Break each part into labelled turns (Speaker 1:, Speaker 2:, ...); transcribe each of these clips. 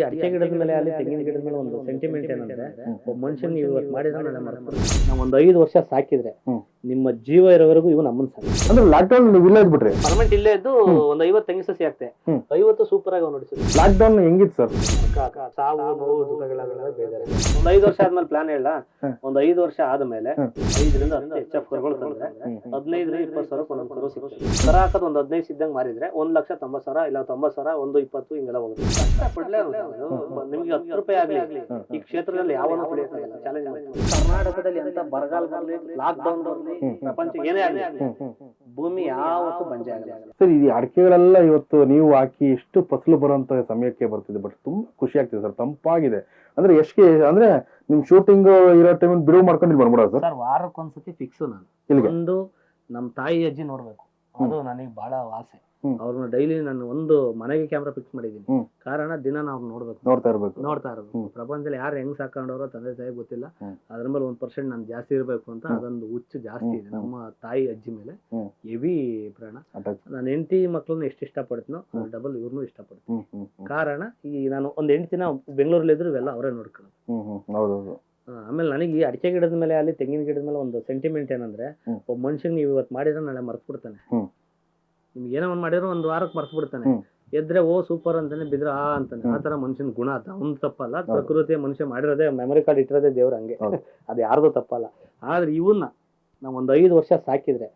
Speaker 1: ಈ ಅಡಿಕೆ ಗಿಡದ ಮೇಲೆ ಅಲ್ಲಿ ತೆಂಗಿನ ಗಿಡದ ಮೇಲೆ ಒಂದು ಸೆಂಟಿಮೆಂಟ್ ಏನಂದ್ರೆ ಒಬ್ಬ ಮನುಷ್ಯನ್ ನೀವು ಇವತ್ತು ಮಾಡಿದ್ರೆ ನಾನು ನಾವು ಒಂದು ಐದು ವರ್ಷ ಸಾಕಿದ್ರೆ ನಿಮ್ಮ ಜೀವ ಇರೋವರೆಗೂ ಇವ್ ನಮ್ಮನ್ ಸಾಕು.
Speaker 2: ಅಂದ್ರೆ ಲಾಕ್ ಡೌನ್ ನೀವು ಇಲ್ಲ ಬಿಟ್ರಿ
Speaker 1: ಪರ್ಮನೆಂಟ್ ಇಲ್ಲೇ ಇದ್ದು ಒಂದು ಐವತ್ತು ತೆಂಗಿನ ಸಸಿ ಆಗ್ತೆ ಐವತ್ತು ಸೂಪರ್ ಆಗಿ ನೋಡಿ ಸರ್.
Speaker 2: ಲಾಕ್ ಡೌನ್ ಹೆಂಗಿತ್ತು ಸರ್?
Speaker 1: ಸಾವು ನೋವು ದುಃಖಗಳೆಲ್ಲ ಬೇಜಾರ. ಒಂದು ಐದು ವರ್ಷ ಆದ್ಮೇಲೆ ಪ್ಲಾನ್ ಹೇಳ. ಒಂದ್ ಐದು ವರ್ಷ ಆದ್ಮೇಲೆ. ಐದರಿಂದ ಎಚ್ ಎಫ್ ಕರ್ಗಳು ತಂದ್ರೆ ಹದಿನೈದರಿಂದ ಇಪ್ಪತ್ತು ಸಾವಿರ ಒಂದೊಂದು ಕರು ಸಿಗುತ್ತೆ ಸರ ಹಾಕೋದು ಒಂದು ಹದಿನೈದು ಸಿದ್ದಂಗೆ ಮಾರಿದ್ರೆ ಒಂದ್ ಲಕ್ಷ ತೊಂಬತ್ತು ಸಾವಿರ ಇಲ್ಲ ತೊಂಬತ್ತು ಸಾವಿರ ಒಂದು ಇಪ್ಪತ್ತು ಹಿಂಗೆಲ್ಲ ಹೋಗುತ್ತೆ. ಕಷ್ಟ ಪಡ್ಲೇ ನಿಮ್ಗೆ ಹತ್ತು ರೂಪಾಯಿ ಆಗ್ಲಿ. ಈ ಕ್ಷೇತ್ರದಲ್ಲಿ ಯಾವ ಚಾಲೆಂಜ್ ಕರ್ನಾಟಕದಲ್ಲಿ ಅಂತ ಬರಗಾಲ ಬರಲಿ ಲಾಕ್ ಡೌನ್ ಬರಲಿ ಪ್ರಪಂಚ ಏನೇ ಆಗಲಿ. ಭೂಮಿ ಯಾವತ್ತು ಬಂಜೆ ಆಗಲಿ
Speaker 2: ಸರ್ ಈ ಅಡಿಕೆಗಳೆಲ್ಲ ಇವತ್ತು ನೀವು ಹಾಕಿ ಎಷ್ಟು ಫಸಲು ಬರುವಂತ ಸಮಯಕ್ಕೆ ಬರ್ತಿದೆ ಬಟ್ ತುಂಬಾ ಖುಷಿ ಆಗ್ತಿದೆ ಸರ್. ತಂಪಾಗಿದೆ. ಅಂದ್ರೆ ಎಷ್ಟು ಅಂದ್ರೆ ನಿಮ್ ಶೂಟಿಂಗ್ ಇರೋ ಟೈಮ್ ಬಿಡುವು ಮಾಡ್ಕೊಂಡು ಇಲ್ಲಿ ಬಂದ್ಬಿಡೋದು ಸರ್?
Speaker 1: ವಾರಕ್ಕೊಂದ್ಸತಿ ಫಿಕ್ಸ್ ನಾನು. ಒಂದು ನಮ್ಮ ತಾಯಿ ಅಜ್ಜಿ ನೋಡ್ಬೇಕು. ಅದು ನನಗೆ ಬಹಳ ಆಸೆ. ಅವ್ರನ್ನ ಡೈಲಿ ನಾನು ಒಂದು ಮನೆಗೆ ಕ್ಯಾಮ್ರಾ ಫಿಕ್ಸ್ ಮಾಡಿದ್ದೀನಿ. ಕಾರಣ ದಿನ ನಾವು ನೋಡ್ಬೇಕು.
Speaker 2: ನೋಡ್ತಾ ಇರ್ಬೇಕು.
Speaker 1: ನೋಡ್ತಾ ಇರೋದು ಪ್ರಪಂಚದಲ್ಲಿ ಯಾರು ಹೆಂಗ್ ಸಾಕೊಂಡವ್ರ ತಂದೆ ತಾಯಿ ಗೊತ್ತಿಲ್ಲ. ಅದ್ರ ಮೇಲೆ ಒಂದ್ ಪರ್ಸೆಂಟ್ ನಾನು ಜಾಸ್ತಿ ಇರಬೇಕು ಅಂತ. ಅದೊಂದು ಹುಚ್ಚು ಜಾಸ್ತಿ ಇದೆ. ನಮ್ಮ ತಾಯಿ ಅಜ್ಜಿ ಮೇಲೆ ಹೆವಿ ಪ್ರಾಣ. ನಾನು ಹೆಂಡತಿ ಮಕ್ಳನ್ನ ಎಷ್ಟು ಇಷ್ಟಪಡ್ತೀನೋ. ಡಬಲ್ ಇವ್ರನ್ನೂ ಇಷ್ಟಪಡ್ತೀನಿ. ಕಾರಣ ಈ ನಾನು ಒಂದ್ ಹೆಂಡತಿನ ಬೆಂಗಳೂರಲ್ಲಿ ಇದ್ರು ಇವೆಲ್ಲ ಅವರೇ ನೋಡ್ಕೊಳ್ಳೋದು. ಆಮೇಲೆ ನನಗೆ ಈ ಅಡಿಕೆ ಗಿಡದ ಮೇಲೆ ಅಲ್ಲಿ ತೆಂಗಿನ ಗಿಡದ ಮೇಲೆ ಒಂದು ಸೆಂಟಿಮೆಂಟ್ ಏನಂದ್ರೆ ಒಬ್ಬ ಮನುಷ್ಯನ್ ನೀವು ಇವತ್ತು ಮಾಡಿದ್ರೆ ನಾಳೆ ಮರ್ತು ಬಿಡ್ತಾನೆ
Speaker 2: ಹ್ಮ್.
Speaker 1: ನಿಮ್ಗೆ ಏನೋ ಒಂದು ಮಾಡಿದ್ರು ಒಂದು ವಾರಕ್ಕೆ ಮರ್ತು ಬಿಡ್ತಾನೆ. ಎದ್ರೆ ಓ ಸೂಪರ್ ಅಂತಾನೆ ಬಿದ್ರೆ ಆ ಅಂತಾನೆ. ಆ ತರ ಮನುಷ್ಯನ ಗುಣ ಅದ ಅವ್ನ್ ತಪ್ಪಲ್ಲ. ಪ್ರಕೃತಿ ಮನುಷ್ಯ ಮಾಡಿರೋದೇ ಮೆಮೊರಿ ಕಾರ್ಡ್ ಇಟ್ಟಿರೋದೇ ದೇವ್ರ ಹಂಗೆ. ಅದು ಯಾರ್ದು ತಪ್ಪಲ್ಲ. ಆದ್ರೆ ಇವನ್ನ ನಾವ್ ಒಂದ್ ಐದು ವರ್ಷ ಸಾಕಿದ್ರೆ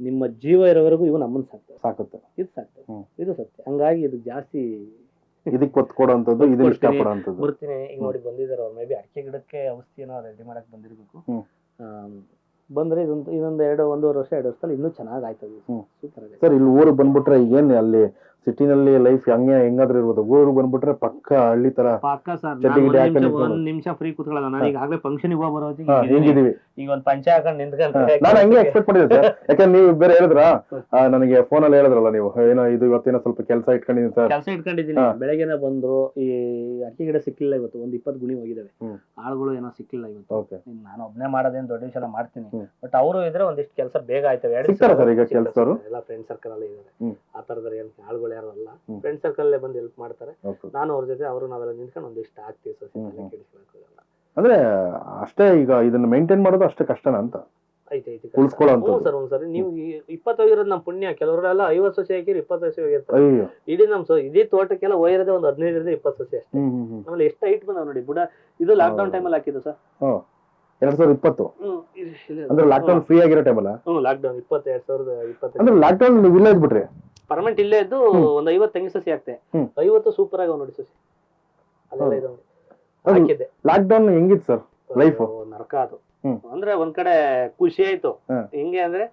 Speaker 1: ನಿಮ್ಮ ಜೀವ ಇರೋವರೆಗೂ ಇವ್ ನಮ್ಮನ್ ಸಾಕ್ತವೆ
Speaker 2: ಸಾಕುತ್ತೆ.
Speaker 1: ಇದು
Speaker 2: ಸತ್ಯ
Speaker 1: ಇದು ಸತ್ಯ. ಹಂಗಾಗಿ ಇದು ಜಾಸ್ತಿ
Speaker 2: ಇದಕ್ ಒತ್ತು ಕೊಡುವಂತದ್ದು ಇದು
Speaker 1: ಇಷ್ಟ
Speaker 2: ಪಡುವಂತದ್ದು
Speaker 1: ಬರ್ತೀನಿ ಈಗ ನೋಡಿ ಬಂದಿದ್ದಾರೆ ಅವ್ರು ಮೇ ಬಿ ಅಡಿಕೆ ಗಿಡಕ್ಕೆ ಔಷಧಿ ಏನೋ ರೆಡಿ ಮಾಡಕ್ ಬಂದಿರ್ಬೇಕು. ಬಂದ್ರೆ ಇದೊಂದು ಇನ್ನೊಂದು ಎರಡು ಒಂದೂವರೆ ವರ್ಷ ಎರಡು ವರ್ಷದಲ್ಲಿ ಇನ್ನೂ ಚೆನ್ನಾಗಿ ಆಯ್ತದೆ
Speaker 2: ಹ್ಮ್.
Speaker 1: ಸೂಪರ್ ಆಗಿದೆ
Speaker 2: ಸರ್ ಇಲ್ಲಿ ಊರಿಗೆ ಬಂದ್ಬಿಟ್ರೆ ಏನ್ ಅಲ್ಲಿ ಸಿಟಿನಲ್ಲಿ ಲೈಫ್ ಹಂಗೆ ಹೆಂಗಾದ್ರೂ ಇರ್ಬೋದು. ಊರಿಗೆ ಬಂದ್ಬಿಟ್ರೆ ಪಕ್ಕ ಹಳ್ಳಿ ತರ
Speaker 1: ಪಕ್ಕ ಸರ್
Speaker 2: ಚಡ್ಡಿ ಗಿಡ್ಡಿ ಹಾಕೊಂಡು
Speaker 1: ಒಂದ್. ನಿಮಿಷ ಫ್ರೀ ಕೂತ್ಕೊಳ್ಳೋಣ. ನಾನು ಈಗಾಗಲೇ ಫಂಕ್ಷನ್ ಹೋಗಿ ಬರೋ ಹೊತ್ತಿಗೆ
Speaker 2: ಹಾ. ಹಿಂಗಿದೀವಿ
Speaker 1: ಈಗ ಒಂದ್ ಪಂಚೆ ಹಾಕೊಂಡು ನಿಂತ್ಕೊಂಡ್ರೆ
Speaker 2: ನಾನು ಹಂಗೆ ಎಕ್ಸ್ಪೆಕ್ಟ್ ಮಾಡಿದ್ದೆ ಸರ್. ಯಾಕಂದ್ರೆ ನೀವು ಬೇರೆ ಹೇಳಿದ್ರ? ನನಗೆ ಫೋನ್ ಅಲ್ಲಿ ಹೇಳಿದ್ರಲ್ಲ ನೀವು. ಏನೋ ಇದು ಇವತ್ತೇನೋ ಸ್ವಲ್ಪ ಕೆಲಸ ಇಟ್ಕೊಂಡಿದ್ದೀನಿ ಸರ್.
Speaker 1: ಕೆಲಸ ಇಟ್ಕೊಂಡಿದ್ದೀನಿ.
Speaker 2: ಹಾ.
Speaker 1: ಬೆಳಗ್ಗೆನೆ ಬಂದ್ರು ಈ ಅಕ್ಕಿ ಗಿಡ ಸಿಕ್ಕಿಲ್ಲ ಇವತ್ತು. ಒಂದ್ ಇಪ್ಪತ್ ಗುಣಿ ಹೋಗಿದಾವೆ.
Speaker 2: ಹ್ಮ್.
Speaker 1: ಆಳುಗಳು ಏನೋ ಸಿಕ್ಕಿಲ್ಲ ಇವತ್ತು.
Speaker 2: ಓಕೆ.
Speaker 1: ನಾನು ಒಬ್ನೇ ಮಾಡೋದೇನು ದೊಡ್ಡ ವಿಷಯ ಮಾಡ್ತೀನಿ.
Speaker 2: ಹ್ಮ್.
Speaker 1: ಬಟ್ ಅವರು ಇದ್ರೆ ಒಂದಿಷ್ಟು ಕೆಲಸ ಬೇಗ ಆಯ್ತವೆ. ಎರಡು
Speaker 2: ಸಿಗ್ತಾರಾ sir ಈಗ ಕೆಲ್ಸದವ್ರು?
Speaker 1: ಎಲ್ಲ ಫ್ರೆಂಡ್ ಸರ್ಕಲ್ ಅಲ್ಲೇ ಇದ್ದಾರೆ
Speaker 2: ಹ್ಮ್.
Speaker 1: ಆ ತರದ್ರ ಏನ್ ಆಳುಗಳು ಯಾರು ಅಲ್ಲ.
Speaker 2: ಹ್ಮ್.
Speaker 1: ಫ್ರೆಂಡ್ ಸರ್ಕಲ್ ಅಲ್ಲೇ ಬಂದು ಹೆಲ್ಪ್ ಮಾಡ್ತಾರೆ.
Speaker 2: ಓಕೆ.
Speaker 1: ನಾನು ಅವ್ರ ಜೊತೆ ಅವರು ನಾವೆಲ್ಲ ನಿಂತ್ಕೊಂಡು ಒಂದಿಷ್ಟು ಆಗ್ತೀವಿ ಸೊಸೆ
Speaker 2: ಹ್ಮ್. ಅಂದ್ರೆ ಅಷ್ಟೇ ಈಗ ಇದನ್ನ ಮೇಂಟೈನ್ ಮಾಡೋದು ಅಷ್ಟೇ ಕಷ್ಟನ ಅಂತ? ಉಳ್ಸ್ಕೊಳ್ಳೋ
Speaker 1: ಹ್ಞೂ. ಸರ್ ಹ್ಞೂ ಸರ್. ನೀವು ಇಪ್ಪತ್ತೋಗಿರೋದು ನಮ್ಮ ಪುಣ್ಯ. ಕೆಲವರೆಲ್ಲ ಐವತ್ತು ಸಸಿ ಹಾಕಿರಿ ಇಪ್ಪತ್ತು ಸಸಿ ಹೋಗಿರ್ತಾರೆ.
Speaker 2: ಅಯ್ಯೋ.
Speaker 1: ಇಡೀ ನಮ್ ಸೊ ಇಡೀ ತೋಟಕ್ಕೆಲ್ಲ ಒಯ್ಯರದೇ ಒಂದು ಹದಿನೈದರಿಂದ ಇಪ್ಪತ್ತು ಸಸಿ ಅಷ್ಟೇ.
Speaker 2: ಹ್ಮ್ ಹ್ಮ್ ಹ್ಮ್.
Speaker 1: ಆಮೇಲೆ ಎಷ್ಟು ಹೈಟ್ ಬಂದಾವ ನೋಡಿ ಬುಡ. ಇದು ಲಾಕ್ಡೌನ್
Speaker 2: ಟೈಮ್
Speaker 1: ಟೈಮಲ್ಲಿ ಹಾಕಿದ್ದು ಸರ್.
Speaker 2: ಎರಡ್ ಸಾವಿರದ ಇಪ್ಪತ್ತು. ಅಂದ್ರೆ ಲಾಕ್ ಡೌನ್ ಫ್ರೀ ಆಗಿರೋ ಟೈಮ್ ಅಲ್ಲ?
Speaker 1: ಹ್ಮ್ ಲಾಕ್ಡೌನ್ ಇಪ್ಪತ್ತೆರಡು ಸಾವಿರದ ಇಪ್ಪತ್ತು.
Speaker 2: ಅಂದ್ರೆ ಲಾಕ್ ಡೌನ್ ನೀವು ಇಲ್ಲ ಬಿಟ್ರಿ
Speaker 1: ಪರ್ಮನೆಂಟ್ ಇಲ್ಲೇ ಇದ್ದು. ಒಂದ್ ಐವತ್ತು ತೆಂಗಿನ ಸಸಿ
Speaker 2: ಹಾಕ್ತೆ.
Speaker 1: ಐವತ್ತು ಸೂಪರ್ ಆಗಿ ನೋಡಿ ಸಸಿ. ಅದೆಲ್ಲ
Speaker 2: ಹೌದು.
Speaker 1: ಇದು ನೋಡಿ.
Speaker 2: ಅದು
Speaker 1: ಹಾಕಿದ್ದೆ
Speaker 2: ಲಾಕ್ ಡೌನ್ ಹೆಂಗಿತ್ತು ಸರ್
Speaker 1: ಲೈಫ್ ನರಕ ಅದು. ಅಂದ್ರೆ ಒಂದ್ ಕಡೆ ಖುಷಿ ಆಯ್ತು. ಹೆಂಗೆ ಅಂದ್ರೆ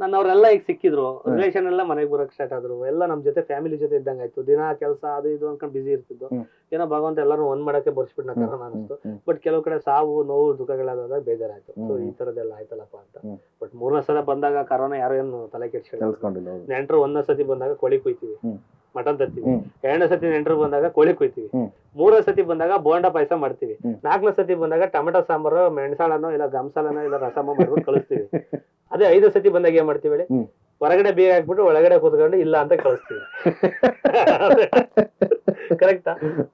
Speaker 2: ನನ್ನ
Speaker 1: ಅವ್ರೆಲ್ಲ ಈಗ ಸಿಕ್ಕಿದ್ರು. ರಿಲೇಷನ್ ಎಲ್ಲ ಮನೆಗೆ ಬರಕ್ ಸ್ಟಾರ್ಟ್ ಆದ್ರು. ಎಲ್ಲ ನಮ್ ಜೊತೆ ಫ್ಯಾಮಿಲಿ ಜೊತೆ ಇದ್ದಂಗ ಆಯ್ತು. ದಿನ ಕೆಲಸ ಅದು ಇದು ಅನ್ಕೊಂಡ್ ಬಿಸಿ ಇರ್ತಿದ್ದು. ಏನೋ ಭಗವಂತ ಎಲ್ಲರೂ ಒಂದ್ ಮಾಡಕ್ಕೆ ಬರ್ಸ್ಬಿಟ್ಟು
Speaker 2: ಕಾರಣ
Speaker 1: ಕರೋನ ಅನಿಸ್ತು. ಬಟ್ ಕೆಲವು ಕಡೆ ಸಾವು ನೋವು ದುಃಖಗಳಾದಾಗ ಬೇಜಾರಾಯ್ತು. ಸೊ ಈ ತರದೆಲ್ಲ ಆಯ್ತಲ್ಲಪ್ಪ ಅಂತ. ಬಟ್ ಮೂರನೇ ಸಲ ಬಂದಾಗ ಕರೋನಾ ಯಾರು ಏನು ತಲೆ ಕೆಡ್ಸ್ಕೊಳ್ಳಿ ನೆಂಟರು ಒಂದನೇ ಸತಿ ಬಂದಾಗ ಕೊಳಿ ಕುಯ್ತೀವಿ. ಮಟನ್ ತರ್ತೀವಿ. ಎರಡನೇ ಸತಿ ನೆಂಟರು ಬಂದಾಗ ಕೋಳಿ ಕುಯ್ತೀವಿ. ಮೂರನೇ ಸತಿ ಬಂದಾಗ ಬೋಂಡ ಪಾಯಸ ಮಾಡ್ತೀವಿ. ನಾಲ್ಕನೇ ಸತಿ ಬಂದಾಗ ಟೊಮೆಟೊ ಸಾಂಬಾರು ಮೆಣಸಾಳನೋ ಇಲ್ಲ ಗಂಸಾಳನೋ ಇಲ್ಲ ರಸಮ ಮಾಡ್ಬಿಟ್ಟು ಕಳಿಸ್ತೀವಿ. ಅದೇ ಐದು ಸತಿ ಬಂದಾಗ ಏನ್ ಮಾಡ್ತೀವಿ ಹೇಳಿ? ಹೊರಗಡೆ ಬೇಗ ಹಾಕ್ಬಿಟ್ಟು ಒಳಗಡೆ ಕೂತ್ಕೊಂಡು ಇಲ್ಲ ಅಂತ ಕಳಿಸ್ತೀವಿ. ಕರೆಕ್ಟಾ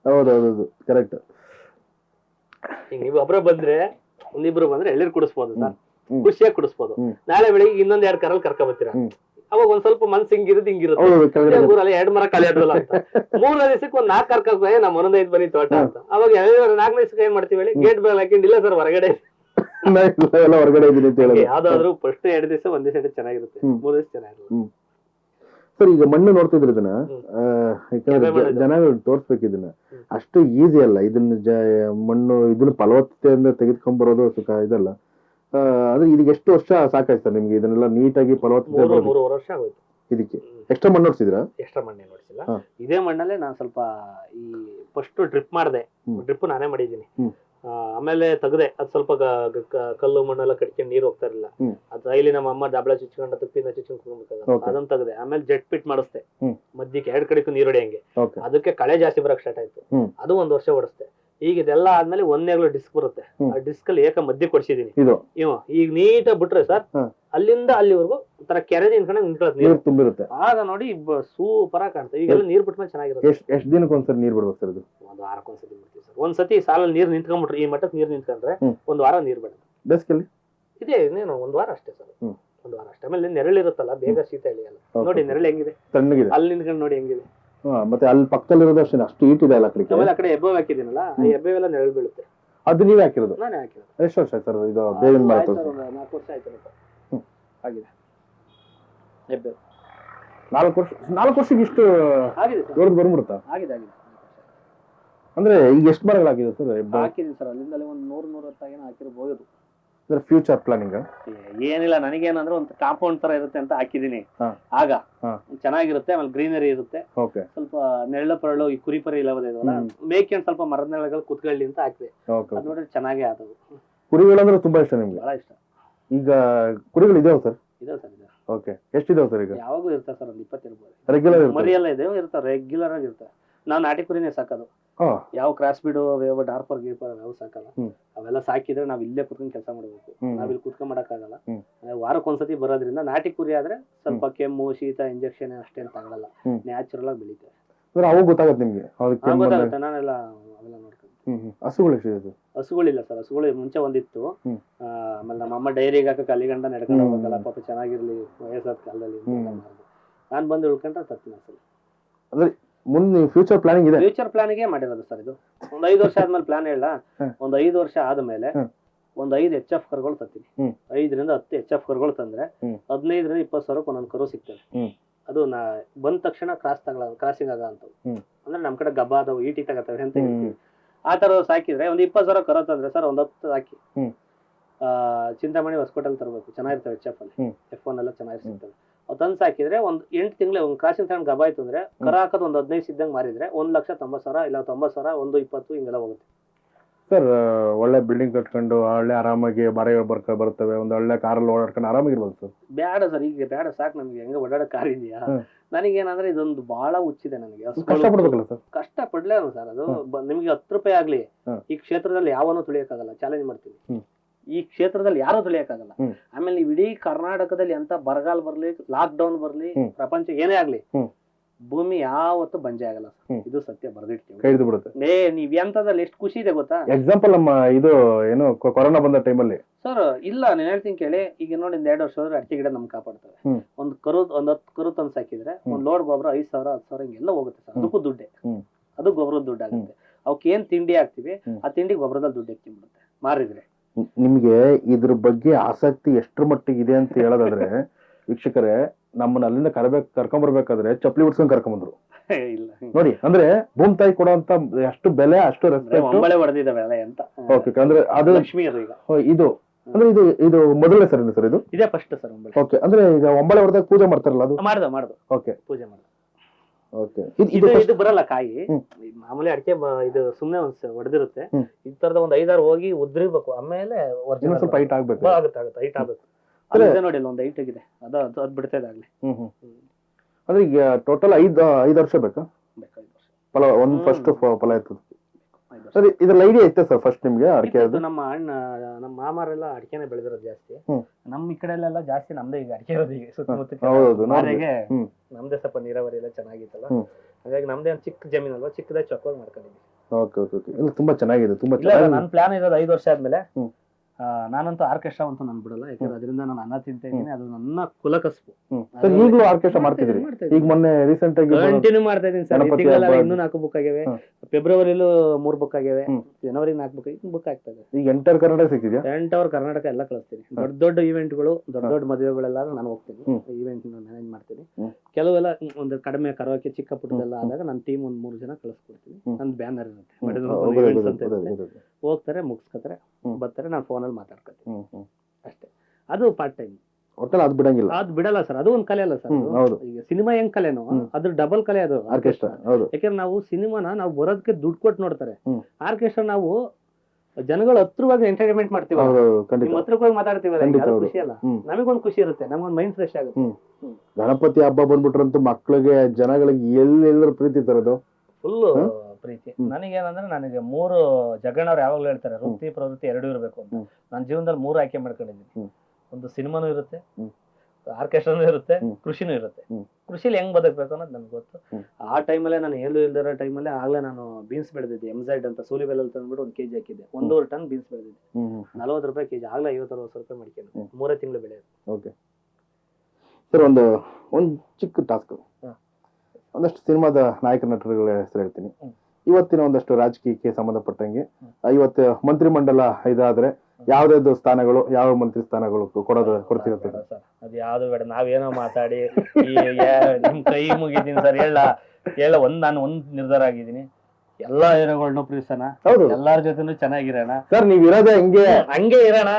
Speaker 2: ಹೌದೌದು ಕರೆಕ್ಟ್
Speaker 1: ಈಗ ನೀವು ಒಬ್ರು ಬಂದ್ರೆ ಒಂದಿಬ್ರು ಬಂದ್ರೆ ಎಳ್ಳೀರ್ ಕುಡಿಸ್ಬೋದು ಸರ್. ಖುಷಿಯಾಗಿ ಕುಡಿಸ್ಬೋದು. ನಾಳೆ ಬೆಳಿಗ್ಗೆ ಇನ್ನೊಂದ್ ಎರಡು ಕರಲ್ ಕರ್ಕೊ ಬರ್ತೀರಾ ಅವಾಗ ಒಂದ್ ಸ್ವಲ್ಪ ಮನ್ಸ್ ಹಿಂಗಿರೋದು ಹಿಂಗಿರುತ್ತೆ ಊರಲ್ಲಿ ಎರಡ್ ಮರ ಖಾಲಿ ಆದ್ವಲ್ಲ ಅಂತ. ಮೂರನೇ ದಿವಸಕ್ಕೆ ಒಂದ್ ನಾಲ್ಕು ಕರ್ಕೊಂಡ್ ನಮ್ಮ ಐದ್ ಬನ್ನಿ ತೋಟ ಅಂತ. ಅವಾಗ ಎರಡು ನಾಲ್ಕನೇ ದಿವಸಕ್ಕೆ ಏನ್ ಮಾಡ್ತೀವಿ ಹೇಳಿ? ಗೇಟ್ ಬಾಗಿಲು ಹಾಕಿಂಡ್ ಇಲ್ಲ ಸರ್ ಹೊರಗಡೆ
Speaker 2: ಹೊರಗಡೆ
Speaker 1: ಯಾವ್ದಾದ್ರು ಫಸ್ಟ್ ಎರಡು ದಿವಸ ಒಂದ್ ದಿವಸ ಚೆನ್ನಾಗಿರುತ್ತೆ. ಮೂರ್ ದಿವಸ ಚೆನ್ನಾಗಿರುತ್ತೆ
Speaker 2: ಸರ್ ಈಗ ಮಣ್ಣು ನೋಡ್ತಿದ್ರು ಇದನ್ನ ಯಾಕಂದ್ರೆ ಜನ ತೋರ್ಸ್ಬೇಕು ಇದನ್ನ. ಅಷ್ಟು ಈಸಿ ಅಲ್ಲ ಇದನ್ನ ಮಣ್ಣು ಇದನ್ನ ಫಲವತ್ತತೆಯಿಂದ ತೆಗೆದುಕೊಂಡ್ಬರೋದು ಸುಖ ಇದಲ್ಲ. ಅಂದ್ರೆ ಇದಕ್ಕೆ ಎಷ್ಟು ವರ್ಷ ಸಾಕಾಯ್ತು ಸರ್ ನಿಮ್ಗೆ? ಇದನ್ನೆಲ್ಲ ನೀಟಾಗಿ ಫಲವತ್ತತೆ
Speaker 1: ಮೂರು
Speaker 2: ಬರೋದು
Speaker 1: ಮೂರುವರೆ ವರ್ಷ ಆಗೋಯ್ತು.
Speaker 2: ಇದಕ್ಕೆ. ಎಕ್ಸ್ಟ್ರಾ ಮಣ್ಣು ನೋಡ್ಸಿದ್ರಾ?
Speaker 1: ಎಕ್ಸ್ಟ್ರಾ ಮಣ್ಣೆ ನೋಡ್ಸಿಲ್ಲ.
Speaker 2: ಹಾ.
Speaker 1: ಇದೇ ಮಣ್ಣಲ್ಲೇ ನಾನು ಸ್ವಲ್ಪ ಈ ಫಸ್ಟ್ ಡ್ರಿಪ್ ಮಾಡಿದೆ.
Speaker 2: ಟ್ರಿಪ್
Speaker 1: ಡ್ರಿಪ್ ನಾನೇ ಮಾಡಿದ್ದೀನಿ.
Speaker 2: ಹ್ಮ್.
Speaker 1: ಆ, ಆಮೇಲೆ ತೆಗ್ದೆ. ಅದ್ ಸ್ವಲ್ಪ ಗ- ಗ- ಕ- ಕಲ್ಲು ಮಣ್ಣೆಲ್ಲ ಕಟ್ಕೊಂಡು ನೀರು ಹೋಗ್ತಾ ಇರಲಿಲ್ಲ.
Speaker 2: ಹ್ಮ್.
Speaker 1: ಅದು ಇಲ್ಲಿ ನಮ್ಮ ಅಮ್ಮ ಡಬ್ಳ ಚುಚ್ಕೊಂಡು ತುಪ್ಪಿನ ಚುಚ್ಕೊಂಡು
Speaker 2: Okay.
Speaker 1: ಅದನ್ನ ತೆಗ್ದೆ. ಆಮೇಲೆ ಜೆಟ್ ಪಿಟ್ ಮಾಡಿಸ್ದೆ.
Speaker 2: ಹ್ಮ್.
Speaker 1: ಮಧ್ಯಕ್ಕೆ ಎರಡ್ ಕಡೆಗೂ ನೀರು ಹೊಡೆಯಂಗೆ.
Speaker 2: ಓಕೆ
Speaker 1: ಅದಕ್ಕೆ ಕಳೆ ಜಾಸ್ತಿ ಬರಕ್ ಸ್ಟಾರ್ಟ್ ಆಯ್ತು.
Speaker 2: ಹ್ಮ್.
Speaker 1: ಅದು ಒಂದ್ ವರ್ಷ ಓಡಿಸ್ದೆ. ಈಗ ಇದೆಲ್ಲ ಆದ್ಮೇಲೆ ಒಂದೇಗಳು ಡಿಸ್ಕ್ ಬರುತ್ತೆ. ಆ ಡಿಸ್ಕ್ ಅಲ್ಲಿ ಏಕ ಮಧ್ಯ ಕೊಡ್ಸಿದೀನಿ.
Speaker 2: ಇದು.
Speaker 1: ಇವ ಈಗ ನೀಟಾಗಿ ಬಿಟ್ರೆ ಸರ್ ಅಲ್ಲಿಂದ ಅಲ್ಲಿವರೆಗೂ ತರ ಕೆರೆ ನಿಂತ್ಕೊಂಡು ನಿಂತ್ಕೊಳ್ಳೋದು ನೀರು.
Speaker 2: ತುಂಬಿರುತ್ತೆ.
Speaker 1: ಆಗ ನೋಡಿ ಸೂಪರ್ ಆಗಿ ಕಾಣ್ತದೆ. ಈಗೆಲ್ಲ ನೀರ್ ಬಿಟ್ಮೇಲೆ ಚೆನ್ನಾಗಿರುತ್ತೆ.
Speaker 2: ಎಷ್ಟು ಎಷ್ಟು ದಿನಕ್ಕೆ ಒಂದ್ಸರಿ ನೀರ್ ಬಿಡ್ಬೇಕು ಸರ್ ಇದು?
Speaker 1: ಒಂದು ವಾರಕ್ಕೆ ಒಂದ್ಸತಿ ಬಿಡ್ತೀವಿ ಸರ್. ಒಂದ್ಸತಿ ಸಾಲಲ್ಲಿ ನೀರ್ ನಿಂತ್ಕೊಂಡ್ಬಿಟ್ರೆ ಈ ಮಟ್ಟಕ್ಕೆ ನೀರ್ ನಿಂತ್ಕೊಂಡ್ರೆ. ಒಂದ್ ವಾರ ನೀರ್ ಬೇಡ
Speaker 2: ಬೇಸಿಗೆಲಿ?
Speaker 1: ಇದೆ ಇನ್ನೇನು ಒಂದ್ ವಾರ ಅಷ್ಟೇ ಸರ್. ಒಂದ್ ವಾರ ಅಷ್ಟೇ. ಆಮೇಲೆ ನೆರಳಿರುತ್ತಲ್ಲ ಬೇಗ ಶೀತ
Speaker 2: Okay.
Speaker 1: ನೋಡಿ ನೆರಳು ಹೆಂಗಿದೆ.
Speaker 2: ತಣ್ಣಗಿದೆ.
Speaker 1: ಅಲ್ಲಿ ನಿಂತ್ಕೊಂಡು ನೋಡಿ ಹೆಂಗಿದೆ.
Speaker 2: ಮತ್ತೆ ಅಲ್ಲಿ ಪಕ್ಕದಲ್ಲಿರೋದು ಅಷ್ಟೇ ಅಷ್ಟು ಈಟ್ ಇದೆ ಅಲ್ಲ ಕ್ರಿಕೆಟ್
Speaker 1: ಆಮೇಲೆ ಆ ಕಡೆ ಎಬ್ಬೆ ಹಾಕಿದ್ದೀನಲ್ಲ ಆ
Speaker 2: ಎಬ್ಬೆ
Speaker 1: ಎಲ್ಲ ನೆರಳು ಬೀಳುತ್ತೆ
Speaker 2: ಅದು ನೀವೇ ಹಾಕಿರೋದು?
Speaker 1: ನಾನೇ ಹಾಕಿರೋದು.
Speaker 2: ಎಷ್ಟು ವರ್ಷ ಆಯ್ತು ಸರ್ ಇದು ಬೇವಿನ ಮರ
Speaker 1: ಆಯ್ತು
Speaker 2: ತೋರ್ಸಿ?
Speaker 1: ಸರ್, ಒಂದು ನಾಲ್ಕು ವರ್ಷ ಆಯ್ತು.
Speaker 2: ಹ್ಮ್.
Speaker 1: ಆಗಿದೆ. ಎಬ್ಬೆ.
Speaker 2: ನಾಲ್ಕು ವರ್ಷ ನಾಲ್ಕು ವರ್ಷಕ್ಕೆ ಇಷ್ಟು
Speaker 1: ಆಗಿದೆ ಸರ್
Speaker 2: ದೊಡ್ಡದು ಬಂದ್ಬಿಡುತ್ತಾ?
Speaker 1: ಆಗಿದೆ ಆಗಿದೆ.
Speaker 2: ಅಂದ್ರೆ ಈಗ ಎಷ್ಟು ಮರಗಳಾಗಿದೆ ಸರ್
Speaker 1: ಹಾಕಿದೀನಿ ಸರ್ ಅಲ್ಲಿಂದಲೇ ಒಂದು ನೂರು ನೂರ ಹತ್ತಾಗೇನೋ ಹಾಕಿರ್ಬೋದು.
Speaker 2: ಅಂದ್ರೆ ಫ್ಯೂಚರ್ ಪ್ಲಾನಿಂಗ್
Speaker 1: ಏನಿಲ್ಲ ನನಗೇನಂದ್ರೆ ಒಂದು ಕಾಂಪೌಂಡ್ ತರ ಇರುತ್ತೆ ಅಂತ ಹಾಕಿದೀನಿ. ಆಗ. ಚೆನ್ನಾಗಿರುತ್ತೆ ಆಮೇಲೆ ಗ್ರೀನರಿ ಇರುತ್ತೆ. ಸ್ವಲ್ಪ ನೆರಳು ಪರಳು ಈ ಕುರಿ ಪರಿ ಇಲ್ಲ ಇದಲ್ಲ
Speaker 2: ಹ್ಮ್.
Speaker 1: ಮೇಕೆ ಸ್ವಲ್ಪ ಮರದ ನೆರಳುಗಳು ಕುತ್ಕೊಳ್ಳಿ ಅಂತ ಹಾಕಿದೆ. ಅದ್ ನೋಡಿದ್ರೆ ಚೆನ್ನಾಗೇ ಆದವು
Speaker 2: ಕುರಿಗಳಂದ್ರೆ ತುಂಬಾ ಇಷ್ಟ ನಿಮ್ಗೆ?
Speaker 1: ಬಹಳ ಇಷ್ಟ.
Speaker 2: ಈಗ ಕುರಿಗಳು ಇದಾವೆ ಸರ್
Speaker 1: ಇದಾವೆ ಸರ್
Speaker 2: ಓಕೆ ಎಷ್ಟಿದಾವೆ ಸರ್ ಈಗ?
Speaker 1: ಯಾವಾಗೂ ಇರ್ತಾರೆ ಸರ್ ಒಂದು ಇಪ್ಪತ್ತು ಇರ್ಬೋದು.
Speaker 2: ರೆಗ್ಯುಲರ್
Speaker 1: ಮರಿ ಎಲ್ಲ ಇದೆ ಇರ್ತಾರೆ ರೆಗ್ಯುಲರ್ ಆಗಿ ಇರ್ತವೆ. ನಾವು ನಾಟಿ ಕುರಿನೇ ಸಾಕೋದು. ಯಾವ ಕ್ರಾಸ್ ಬಿಡು ಯಾವ ಡಾರ್ಪರ್ ಗೀರ್ಪರ್ ಯಾವ ಸಾಕಲ್ಲ. ಅವೆಲ್ಲ ಸಾಕಿದ್ರೆ ನಾವ್ ಇಲ್ಲೇ ಕುತ್ಕೊಂಡ್ ಕೆಲಸ ಮಾಡಬೇಕು.
Speaker 2: ನಾವ್
Speaker 1: ನಾವಿಲ್ಲಿ ಕುತ್ಕೊಂಡ್ ಮಾಡಕ್ಕಾಗಲ್ಲ.
Speaker 2: ಆಗಲ್ಲ
Speaker 1: ಅದೇ ವಾರಕ್ಕೊಂದ್ಸತಿ ಬರೋದ್ರಿಂದ ನಾಟಿ ಕುರಿ ಆದ್ರೆ ಸ್ವಲ್ಪ ಕೆಮ್ಮು ಶೀತ ಇಂಜೆಕ್ಷನ್ ಅಷ್ಟೇ ಅಂತ
Speaker 2: ಆಗಲ್ಲ
Speaker 1: ನ್ಯಾಚುರಲ್ ಆಗಿ ಬೆಳಿತೇವೆ
Speaker 2: ಅಂದ್ರೆ ಅವು ಗೊತ್ತಾಗತ್ತೆ ನಿಮ್ಗೆ?
Speaker 1: ನಾನೆಲ್ಲ ಅವೆಲ್ಲ ನೋಡ್ಕೊಂಡು
Speaker 2: ಹಸುಗಳು ಎಷ್ಟಿದೆ
Speaker 1: ಹಸುಗಳಿಲ್ಲ ಸರ್. ಹಸುಗಳು ಮುಂಚೆ ಒಂದಿತ್ತು. ಆಮೇಲೆ ನಮ್ಮ ಅಮ್ಮ ಡೈರಿಗೆ ಹಾಕಕ್ಕೆ ಅಲ್ಲಿಗಂಡ ನಡ್ಕೊಂಡು
Speaker 2: ಹ್ಮ್.
Speaker 1: ಹೋಗ್ಬೇಕಲ್ಲ. ಪಾಪ ಚೆನ್ನಾಗಿರ್ಲಿ ವಯಸ್ಸಾದ ಕಾಲದಲ್ಲಿ. ನಾನು ಬಂದು ಉಳ್ಕೊಂಡ್ರೆ ತರ್ತೀನಿ ಅಸಲು
Speaker 2: ಮುಂದೆ ಫ್ಯೂಚರ್ ಪ್ಲಾನಿಂಗ್ ಇದೆ.
Speaker 1: ಫ್ಯೂಚರ್ ಪ್ಲಾನಿಗೆ ಮಾಡಿರೋದು ಸರ್ ಇದು. ಒಂದ್ ಐದು ವರ್ಷ ಆದ್ಮೇಲೆ ಪ್ಲಾನ್ ಹೇಳ. ಒಂದು ಐದು ವರ್ಷ ಆದ್ಮೇಲೆ. ಒಂದ್ ಐದು ಎಚ್ ಎಫ್ ಕರುಗಳು ತತ್ತೀನಿ. ಐದರಿಂದ ಹತ್ತು ಎಚ್ ಎಫ್ ಕರುಗಳು ತಂದ್ರೆ. ಹದಿನೈದರಿಂದ ಇಪ್ಪತ್ತು ಸಾವಿರಕ್ಕೆ ಒಂದೊಂದು ಕರು ಸಿಗ್ತವೆ ಅದು ನಾ ಬಂದ ತಕ್ಷಣ ಕ್ರಾಸ್ ತಗೊಳ ಕ್ರಾಸಿಂಗ್ ಆಗ ಅಂತ. ಅಂದ್ರೆ ನಮ್ ಕಡೆ ಗಬ್ಬ ಅದಾವ ಈಟಿ ತಗತ್ತವೆ ಅಂತ ಆ ತರ ಸಾಕಿದ್ರೆ ಒಂದ್ ಇಪ್ಪತ್ತು ಸಾವಿರ ಕರು ತಂದ್ರೆ ಸರ್ ಒಂದ್ ಹತ್ತು ಹಾಕಿ. ಚಿಂತಾಮಣಿ ಹೊಸಕೋಟೆಲ್ ತರಬೇಕು. ಚೆನ್ನಾಗಿರ್ತವೆ ಎಚ್ ಎಫ್ ಅಲ್ಲಿ. ಎಫ್ ಒನ್ ಎಲ್ಲ ಚೆನ್ನಾಗಿ ಸಿಗ್ತವೆ. ತಂದು ಸಾಕಿದ್ರೆ ಒಂದು ಎಂಟು ತಿಂಗಳು ಒಂದು ಕ್ರಾಸಿಂಗ್ ತಗೊಂಡ್ ಗಬ ಆಯ್ತು ಅಂದ್ರೆ ಕರ ಹಾಕೋದು ಒಂದು ಹದಿನೈದು ಇದ್ದಂಗೆ ಮಾರಿದ್ರೆ ಒಂದು ಲಕ್ಷ ತೊಂಬತ್ತು ಸಾವಿರ ಇಲ್ಲ ತೊಂಬತ್ತು ಸಾವಿರ ಒಂದು ಇಪ್ಪತ್ತು ಹಿಂಗೆಲ್ಲ ಹೋಗುತ್ತೆ.
Speaker 2: ಸರ್ ಒಳ್ಳೆ ಬಿಲ್ಡಿಂಗ್ ಕಟ್ಕೊಂಡು ಒಳ್ಳೆ ಆರಾಮಾಗಿ ಮರಗಳು ಬರ್ಕ ಬರ್ತವೆ ಒಂದು ಒಳ್ಳೆ ಕಾರಲ್ಲಿ ಓಡಾಡ್ಕೊಂಡು ಆರಾಮಾಗಿರ್ಬೋದು ಸರ್?
Speaker 1: ಬೇಡ ಸರ್ ಈಗ ಬೇಡ ಸಾಕು ನಮಗೆ ಹೆಂಗೆ ಓಡಾಡೋ ಕಾರ್ ಇದೆಯಾ. ನನಗೇನಂದ್ರೆ ಇದೊಂದು ಬಹಳ ಹುಚ್ಚಿದೆ ನನಗೆ. ಹಸುಗಳು-
Speaker 2: ಕಷ್ಟ ಪಡ್ಲೇ ಸರ್?
Speaker 1: ಕಷ್ಟ ಪಡ್ಲೇನು ಸರ್ ಅದು ನಿಮಗೆ ಹತ್ತು ರೂಪಾಯಿ ಆಗ್ಲಿ. ಈ ಕ್ಷೇತ್ರದಲ್ಲಿ ಯಾವನ್ನೂ ತುಳಿಯಕ್ಕಾಗಲ್ಲ ಚಾಲೆಂಜ್ ಮಾಡ್ತೀನಿ. ಈ ಕ್ಷೇತ್ರದಲ್ಲಿ ಯಾರು ತುಳಿಯಕ್ಕಾಗಲ್ಲ. ಆಮೇಲೆ ನೀವು ಇಡೀ ಕರ್ನಾಟಕದಲ್ಲಿ ಎಂತ ಬರಗಾಲ ಬರ್ಲಿ ಲಾಕ್ ಡೌನ್ ಬರ್ಲಿ ಪ್ರಪಂಚ ಏನೇ ಆಗ್ಲಿ ಭೂಮಿ ಯಾವತ್ತು ಬಂಜೆ ಆಗಲ್ಲ ಸರ್. ಇದು ಸತ್ಯ
Speaker 2: ಬರ್ದಿಡ್ತೀನಿ ಬಿಡುತ್ತೆ.
Speaker 1: ಏ ನೀವ್ ಎಂತದಲ್ಲಿ ಎಷ್ಟು ಖುಷಿ ಇದೆ ಗೊತ್ತಾ?
Speaker 2: ಎಕ್ಸಾಂಪಲ್ ನಮ್ಮ ಇದು ಏನು ಕೊರೋನಾ ಬಂದ ಟೈಮಲ್ಲಿ
Speaker 1: ಸರ್ ಇಲ್ಲ ನಾನು ಹೇಳ್ತೀನಿ ಕೇಳಿ. ಈಗ ನೋಡಿ ಒಂದ್ ಎರಡು ವರ್ಷ ಹೋದ್ರೆ ಅಡಿಕೆ ಗಿಡ ನಮ್
Speaker 2: ಕಾಪಾಡ್ತಾರೆ.
Speaker 1: ಒಂದ್ ಕರು ಒಂದ್ ಹತ್ತು ಕರು ತಂದು ಸಾಕಿದ್ರೆ ಒಂದ್ ಲೋಡ್ ಗೊಬ್ಬರ ಐದ್ ಸಾವಿರ ಹತ್ತು ಸಾವಿರ ಹಿಂಗೆಲ್ಲ ಹೋಗುತ್ತೆ ಸರ್. ಅದಕ್ಕೂ ದುಡ್ಡೆ. ಅದು ಗೊಬ್ಬರದ ದುಡ್ಡು ಆಗುತ್ತೆ ಅವಕ್ಕೆ ಏನ್ ತಿಂಡಿ ಹಾಕ್ತಿವಿ ಆ ತಿಂಡಿ ಗೊಬ್ಬರದಲ್ಲಿ ದುಡ್ಡು ಎಕ್ಕಿಬಿಡುತ್ತೆ ಮಾರಿದ್ರೆ.
Speaker 2: ನಿಮ್ಗೆ ಇದ್ರ ಬಗ್ಗೆ ಆಸಕ್ತಿ ಎಷ್ಟ್ರ ಮಟ್ಟಿಗೆ ಇದೆ ಅಂತ ಹೇಳೋದಾದ್ರೆ ವೀಕ್ಷಕರೇ ನಮ್ಮನ್ನ ಅಲ್ಲಿಂದ ಕರ್ಬೇಕು ಕರ್ಕೊಂಡ್ ಬರ್ಬೇಕಾದ್ರೆ ಚಪ್ಪಲಿ ಉಡ್ಸ್ಕೊಂಡ್ ಕರ್ಕೊಂಡ್
Speaker 1: ಇಲ್ಲ.
Speaker 2: ನೋಡಿ ಅಂದ್ರೆ ಭೂಮಿ ತಾಯಿ ಕೊಡುವಂತ ಅಷ್ಟು ಬೆಲೆ ಅಷ್ಟು
Speaker 1: ಅಂತ.
Speaker 2: ಓಕೆ ಅಂದ್ರೆ ಅದು
Speaker 1: ಲಕ್ಷ್ಮಿ ಅದು ಈಗ.
Speaker 2: ಇದು. ಅಂದ್ರೆ ಇದು ಇದು ಮೊದಲನೇ ಸರ್ ಸರ್ ಇದು?
Speaker 1: ಇದೇ ಫಸ್ಟ್ ಸರ್ ಒಂಬಳೆ.
Speaker 2: ಓಕೆ ಅಂದ್ರೆ ಈಗ ಒಂಬಳೆ ಹೊಡೆದಾಗ ಪೂಜೆ ಮಾಡ್ತಾರಲ್ಲ ಅದು?
Speaker 1: ಮಾಡ್ದ ಮಾಡ್ದು.
Speaker 2: ಓಕೆ
Speaker 1: ಪೂಜೆ ಮಾಡ್ದು. ಇದು ಇದು ಬರಲ್ಲ ಕಾಯಿ. ಮಾಮೂಲಿ ಅಡಿಕೆ ಇದು ಸುಮ್ನೆ ಒಂದ್ ಹೊಡೆದಿರುತ್ತೆ. ಈ ತರದ ಒಂದ್ ಐದಾರು ಹೋಗಿ ಉದ್ರಿಬೇಕು. ಆಮೇಲೆ
Speaker 2: ಸ್ವಲ್ಪ ಹೈಟ್ ಆಗ್ಬೇಕು.
Speaker 1: ಆಗುತ್ತೆ ಆಗುತ್ತೆ. ಹೈಟ್ ಆಗುತ್ತೆ ಅದೇ ನೋಡಿ ಒಂದು ಹೈಟ್ ಆಗಿದೆ. ಅದು ಅದ್ ಬಿಡ್ತಾ
Speaker 2: ಹ್ಮ್ ಹ್ಮ್. ಅಂದ್ರೆ ಈಗ ಟೋಟಲ್ ಐದ್ ಐದ್ ವರ್ಷ ಬೇಕಾ? ಫಲ ಒಂದ್ ಫಸ್ಟ್ ಫಲ ಇರ್ತದೆ. ಸರ್ ಇದ್ರಲ್ಲಿ ಐಡಿಯಾ ಐತೆ ಸರ್ ಫಸ್ಟ್ ನಿಮ್ಗೆ ಅಡಿಕೆ
Speaker 1: ಇತ್ತು, ನಮ್ಮ ಅಣ್ಣ ನಮ್ಮ ಮಾಮಾರೆಲ್ಲ ಅಡಿಕೆನೆ ಬೆಳೆದಿರೋದು ಜಾಸ್ತಿ.
Speaker 2: ಹ್ಮ್.
Speaker 1: ನಮ್ಮ ಈ ಕಡೆ ಎಲ್ಲ ಜಾಸ್ತಿ ನಮ್ದೇ ಈಗ ಅಡಿಕೆ ಇರೋದು ಈಗ ಸುತ್ತಮುತ್ತ
Speaker 2: ಹೌದು, ನಮ್ದೆ.
Speaker 1: ಮಾರೆಗೆ
Speaker 2: ಹ್ಮ್.
Speaker 1: ನಮ್ದೇ ಸ್ವಲ್ಪ ನೀರಾವರಿ ಎಲ್ಲ ಚೆನ್ನಾಗಿತ್ತಲ್ಲ.
Speaker 2: ಹ್ಮ್.
Speaker 1: ಹಾಗಾಗಿ ನಮ್ದೇ ಒಂದು ಚಿಕ್ಕ ಜಮೀನ್ ಅಲ್ವಾ ಚಿಕ್ಕದಾಗಿ ಚೊಕ್ಕವಾಗಿ ಮಾಡ್ಕೊಂಡಿದ್ವಿ
Speaker 2: ಓಕೆ ಓಕೆ ಓಕೆ. ಇಲ್ಲ ತುಂಬಾ ಚೆನ್ನಾಗಿದೆ ತುಂಬಾ
Speaker 1: ಇಲ್ಲ
Speaker 2: ಚೆನ್ನಾಗಿ
Speaker 1: ನನ್ನ ಪ್ಲಾನ್ ಇರೋದು ಐದು ವರ್ಷ ಆದ್ಮೇಲೆ.
Speaker 2: ಹ್ಮ್.
Speaker 1: ನಾನಂತೂ ಆರ್ಕೆಸ್ಟ್ರಾ ಅಂತೂ ನಾನು ಬಿಡಲ್ಲ ಯಾಕಂದ್ರೆ ಅದರಿಂದ ನಾನು ಅನ್ನ ತಿಂತ ಇದ್ದೀನಿ ಅದು ನನ್ನ ಕುಲ
Speaker 2: ಕಸಬು ಸರ್ ಈಗಲೂ ಆರ್ಕೆಸ್ಟ್ರಾ ಮಾಡ್ತಿದ್ರಿ ಈಗ ಮೊನ್ನೆ ರೀಸೆಂಟ್ ಆಗಿ
Speaker 1: ಕಂಟಿನ್ಯೂ ಮಾಡ್ತಾ ಇದೀನಿ ಸರ್
Speaker 2: ಗಣಪತಿ
Speaker 1: ತಿಂಗಳ ಇನ್ನೂ ನಾಲ್ಕು ಬುಕ್ ಆಗಿವೆ. ಫೆಬ್ರವರಿಲೂ ಮೂರು ಬುಕ್ ಆಗಿವೆ. ಜನವರಿ ನಾಲ್ಕು ಬುಕ್ ಬುಕ್ ಆಗ್ತಾ ಇದೆ.
Speaker 2: ಈಗ ಎಂಟರ್ ಕರ್ನಾಟಕ ಸಿಕ್ಕಿದ್ಯಾ
Speaker 1: ಎಂಟ್ ಅವರ್ ಕರ್ನಾಟಕ ಎಲ್ಲ ಕಳಿಸ್ತೀನಿ. ದೊಡ್ಡ ದೊಡ್ಡ ಇವೆಂಟ್ಗಳು ದೊಡ್ಡ ದೊಡ್ಡ ಮದುವೆಗಳೆಲ್ಲ ನಾನು ಹೋಗ್ತೀನಿ. ಇವೆಂಟ್ ಮ್ಯಾನೇಜ್ ಮಾಡ್ತೀನಿ. ಕೆಲವೆಲ್ಲ ಒಂದು ಕಡಿಮೆ ಕರೋಕೆ ಚಿಕ್ಕ ಪುಟ್ಟದೆಲ್ಲ ಆದಾಗ ನನ್ನ ಟೀಮ್ ಒಂದು ಮೂರು ಜನ ಕಳಿಸ್ಕೊಡ್ತೀನಿ. ನನ್ನ ಬ್ಯಾನರ್ ಇರುತ್ತೆ. ಹೋಗ್ತಾರೆ ಮುಗಿಸ್ಕೊತಾರೆ. ಬರ್ತಾರೆ ನಾನು ಫೋನಲ್ಲಿ ಮಾತಾಡ್ಕೊತೀನಿ
Speaker 2: ಮಾತಾಡ್ಕೊತೀವಿ.
Speaker 1: ಅಷ್ಟೇ. ಅದು ಪಾರ್ಟ್ ಟೈಮ್
Speaker 2: ಒಟ್ಟಲ್ಲಿ ಅದು ಬಿಡಂಗಿಲ್ಲ.
Speaker 1: ಅದು ಬಿಡಲ್ಲ ಸರ್ ಅದು ಒಂದ್ ಕಲೆ ಅಲ್ಲ ಸರ್
Speaker 2: ಹೌದು.
Speaker 1: ಈಗ ಸಿನಿಮಾ ಹೆಂಗ್ ಕಲೆನೋ
Speaker 2: ಅದ್ರ
Speaker 1: ಅದು ಡಬಲ್ ಕಲೆ ಅದು.
Speaker 2: ಆರ್ಕೆಸ್ಟ್ರಾ ಹೌದು.
Speaker 1: ಯಾಕಂದ್ರೆ ನಾವು ಸಿನಿಮಾನ ನಾವು ಬರೋದಕ್ಕೆ ದುಡ್ಡು ಕೊಟ್ಟು ನೋಡ್ತಾರೆ. ಆರ್ಕೆಸ್ಟ್ರಾ ನಾವು ಜನಗಳು ಹತ್ರವಾಗಿ ಎಂಟರ್ಟೈನ್ಮೆಂಟ್ ಮಾಡ್ತೀವಿ ನಿಮ್ಮ ಹತ್ರಕ್ಕೆ ಹೋಗಿ ಮಾತಾಡ್ತೀವಲ್ಲ ಖುಷಿ ಅಲ್ಲ. ನಮಗೊಂದು ಖುಷಿ ಇರುತ್ತೆ ನಮಗೊಂದು ಮೈಂಡ್ ಫ್ರೆಶ್ ಆಗುತ್ತೆ.
Speaker 2: ಗಣಪತಿ ಹಬ್ಬ ಬಂದ್ಬಿಟ್ರಂತೂ ಮಕ್ಳಿಗೆ ಜನಗಳಿಗೆ ಎಲ್ಲೆಲ್ಲರ ಪ್ರೀತಿ ತರೋದು?
Speaker 1: ಫುಲ್? ಪ್ರೀತಿ.
Speaker 2: ನನಗೆ
Speaker 1: ನನಗೇನಂದ್ರೆ ನನಗೆ ಮೂರು ಜಗಣ್ಣವ್ರು ಯಾವಾಗ್ಲೂ ಹೇಳ್ತಾರೆ ವೃತ್ತಿ ಪ್ರವೃತ್ತಿ ಎರಡೂ ಇರಬೇಕು ಅಂತ. ನನ್ನ ಜೀವನದಲ್ಲಿ ಮೂರು ಆಯ್ಕೆ ಮಾಡ್ಕೊಂಡಿದ್ದೀನಿ. ಒಂದು ಸಿನಿಮಾನು ಇರುತ್ತೆ. ಆರ್ಕೆಸ್ಟ್ರಾನು ಇರುತ್ತೆ. ಕೃಷಿನೂ ಇರುತ್ತೆ. ಕೃಷಿಲಿ ಹೆಂಗ್ ಬದುಕಬೇಕು ಅನ್ನೋದು ನನ್ಗೆ ಗೊತ್ತು. ಆ ಟೈಮಲ್ಲೇ ನಾನು ಹೇಳು ಇಲ್ದಿರೋ ಟೈಮಲ್ಲೇ ಆಗ್ಲೇ ನಾನು ಬೀನ್ಸ್ ಬೆಳೆದಿದ್ದೆ ಎಂಸೈಡ್ ಅಂತ ಸೂಲಿಬೆಲ್ಲಲ್ಲಿ ತಂದ್ಬಿಟ್ಟು ಒಂದು ಕೆಜಿ ಹಾಕಿದ್ದೆ. ಒಂದೂವರೆ ಟನ್ ಬೀನ್ಸ್ ಬೆಳೆದಿದ್ದೆ. ನಲವತ್ತು ರೂಪಾಯಿ ಕೆಜಿ ಆಗ್ಲೇ ಐವತ್ತು ಅರವತ್ತು ರೂಪಾಯಿ ಮಾಡ್ಕೊಂಡು. ಮೂರೇ ತಿಂಗಳು ಬೆಳೆ
Speaker 2: ಓಕೆ. ಸರ್ ಒಂದು ಒಂದು ಚಿಕ್ಕ ಟಾಸ್ಕ್. ಒಂದಷ್ಟು ಸಿನಿಮಾದ ನಾಯಕ ನಟರುಗಳ ಹೆಸರು ಹೇಳ್ತೀನಿ. ಇವತ್ತಿನ ಒಂದಷ್ಟು ರಾಜಕೀಯಕ್ಕೆ ಸಂಬಂಧಪಟ್ಟಂಗೆ. ಇವತ್ತು ಮಂತ್ರಿಮಂಡಲ ಇದಾದ್ರೆ ಯಾವ್ದಾದ್ರು ಸ್ಥಾನಗಳು ಯಾವ ಮಂತ್ರಿ ಸ್ಥಾನಗಳು ಕೊಡೋದು ಕೊಡ್ತಿರುತ್ತೆ?
Speaker 1: ಅದು ಯಾವ್ದು ಬೇಡ ನಾವೇನೋ ಮಾತಾಡಿ ನಿಮ್ ಕೈ ಮುಗಿದೀನಿ ಸರ್ ಹೇಳ. ಹೇಳ ಒಂದ್ ನಾನು ಒಂದ್ ನಿರ್ಧಾರ ಆಗಿದ್ದೀನಿ. ಎಲ್ಲಾ ಹೀರೋಗಳನ್ನೂ ಪ್ರೀತಿಸೋಣ
Speaker 2: ಹೌದು.
Speaker 1: ಎಲ್ಲಾರ ಜೊತೆನೂ ಚೆನ್ನಾಗಿರೋಣ.
Speaker 2: ಸರ್ ನೀವ್ ಇರೋದೇ ಹಂಗೆ.
Speaker 1: ಹಂಗೆ ಇರೋಣ.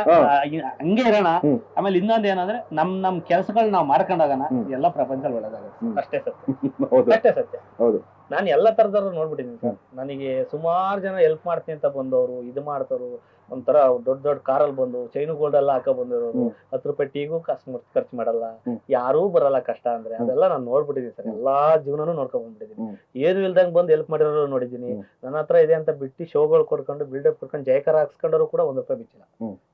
Speaker 1: ಹಂಗೆ ಇರೋಣ. ಆಮೇಲೆ ಇನ್ನೊಂದ್ ಏನಂದ್ರೆ ನಮ್ ನಮ್ ಕೆಲ್ಸಗಳ್ ನಾವ್ ಮಾಡ್ಕೊಂಡಾಗನ
Speaker 2: ಹ್ಮ್.
Speaker 1: ಎಲ್ಲ ಪ್ರಪಂಚ ಒಳ್ಳೇದಾಗುತ್ತೆ. ಅಷ್ಟೇ ಸತ್ಯ. ಅಷ್ಟೇ ಸತ್ಯ.
Speaker 2: ಹೌದು.
Speaker 1: ನಾನು ಎಲ್ಲ ತರದವ್ರು ನೋಡ್ಬಿಟ್ಟಿದ್ದೀನಿ ಸರ್ ನನಗೆ ಸುಮಾರು ಜನ ಹೆಲ್ಪ್ ಮಾಡ್ತೀನಿ ಅಂತ ಬಂದವರು ಇದು ಮಾಡ್ತಾರು ಒಂಥರ ದೊಡ್ಡ ದೊಡ್ಡ ಕಾರಲ್ಲಿ ಬಂದು ಚೈನು ಗೋಲ್ಡ್ ಎಲ್ಲ ಹಾಕ ಬಂದಿರೋರು. ಹತ್ತು ರೂಪಾಯಿ ಟೀಗೂ ಕಾಸು ಖರ್ಚು ಮಾಡಲ್ಲ. ಯಾರೂ ಬರಲ್ಲ ಕಷ್ಟ ಅಂದ್ರೆ. ಅದೆಲ್ಲ ನಾನು ನೋಡ್ಬಿಟ್ಟಿದ್ದೀನಿ ಸರ್ ಎಲ್ಲಾ ಜೀವನನೂ ನೋಡ್ಕೊಂಡ್ ಬಂದ್ಬಿಟ್ಟಿದ್ದೀನಿ
Speaker 2: ಹ್ಮ್.
Speaker 1: ಏನು ಇಲ್ದಂಗೆ ಬಂದು ಹೆಲ್ಪ್ ಮಾಡಿರೋರು ನೋಡಿದ್ದೀನಿ. ನನ್ನ ಹತ್ರ ಇದೆ ಅಂತ ಬಿಟ್ಟು ಶೋಗಳು ಕೊಡ್ಕೊಂಡು ಬಿಲ್ಡಪ್ ಕೊಡ್ಕೊಂಡು ಜಯಕರ ಹಾಕ್ಸ್ಕೊಂಡವರು ಕೂಡ ಒಂದ್ ರೂಪಾಯಿ ಬಿಚ್ಚಿಲ್ಲ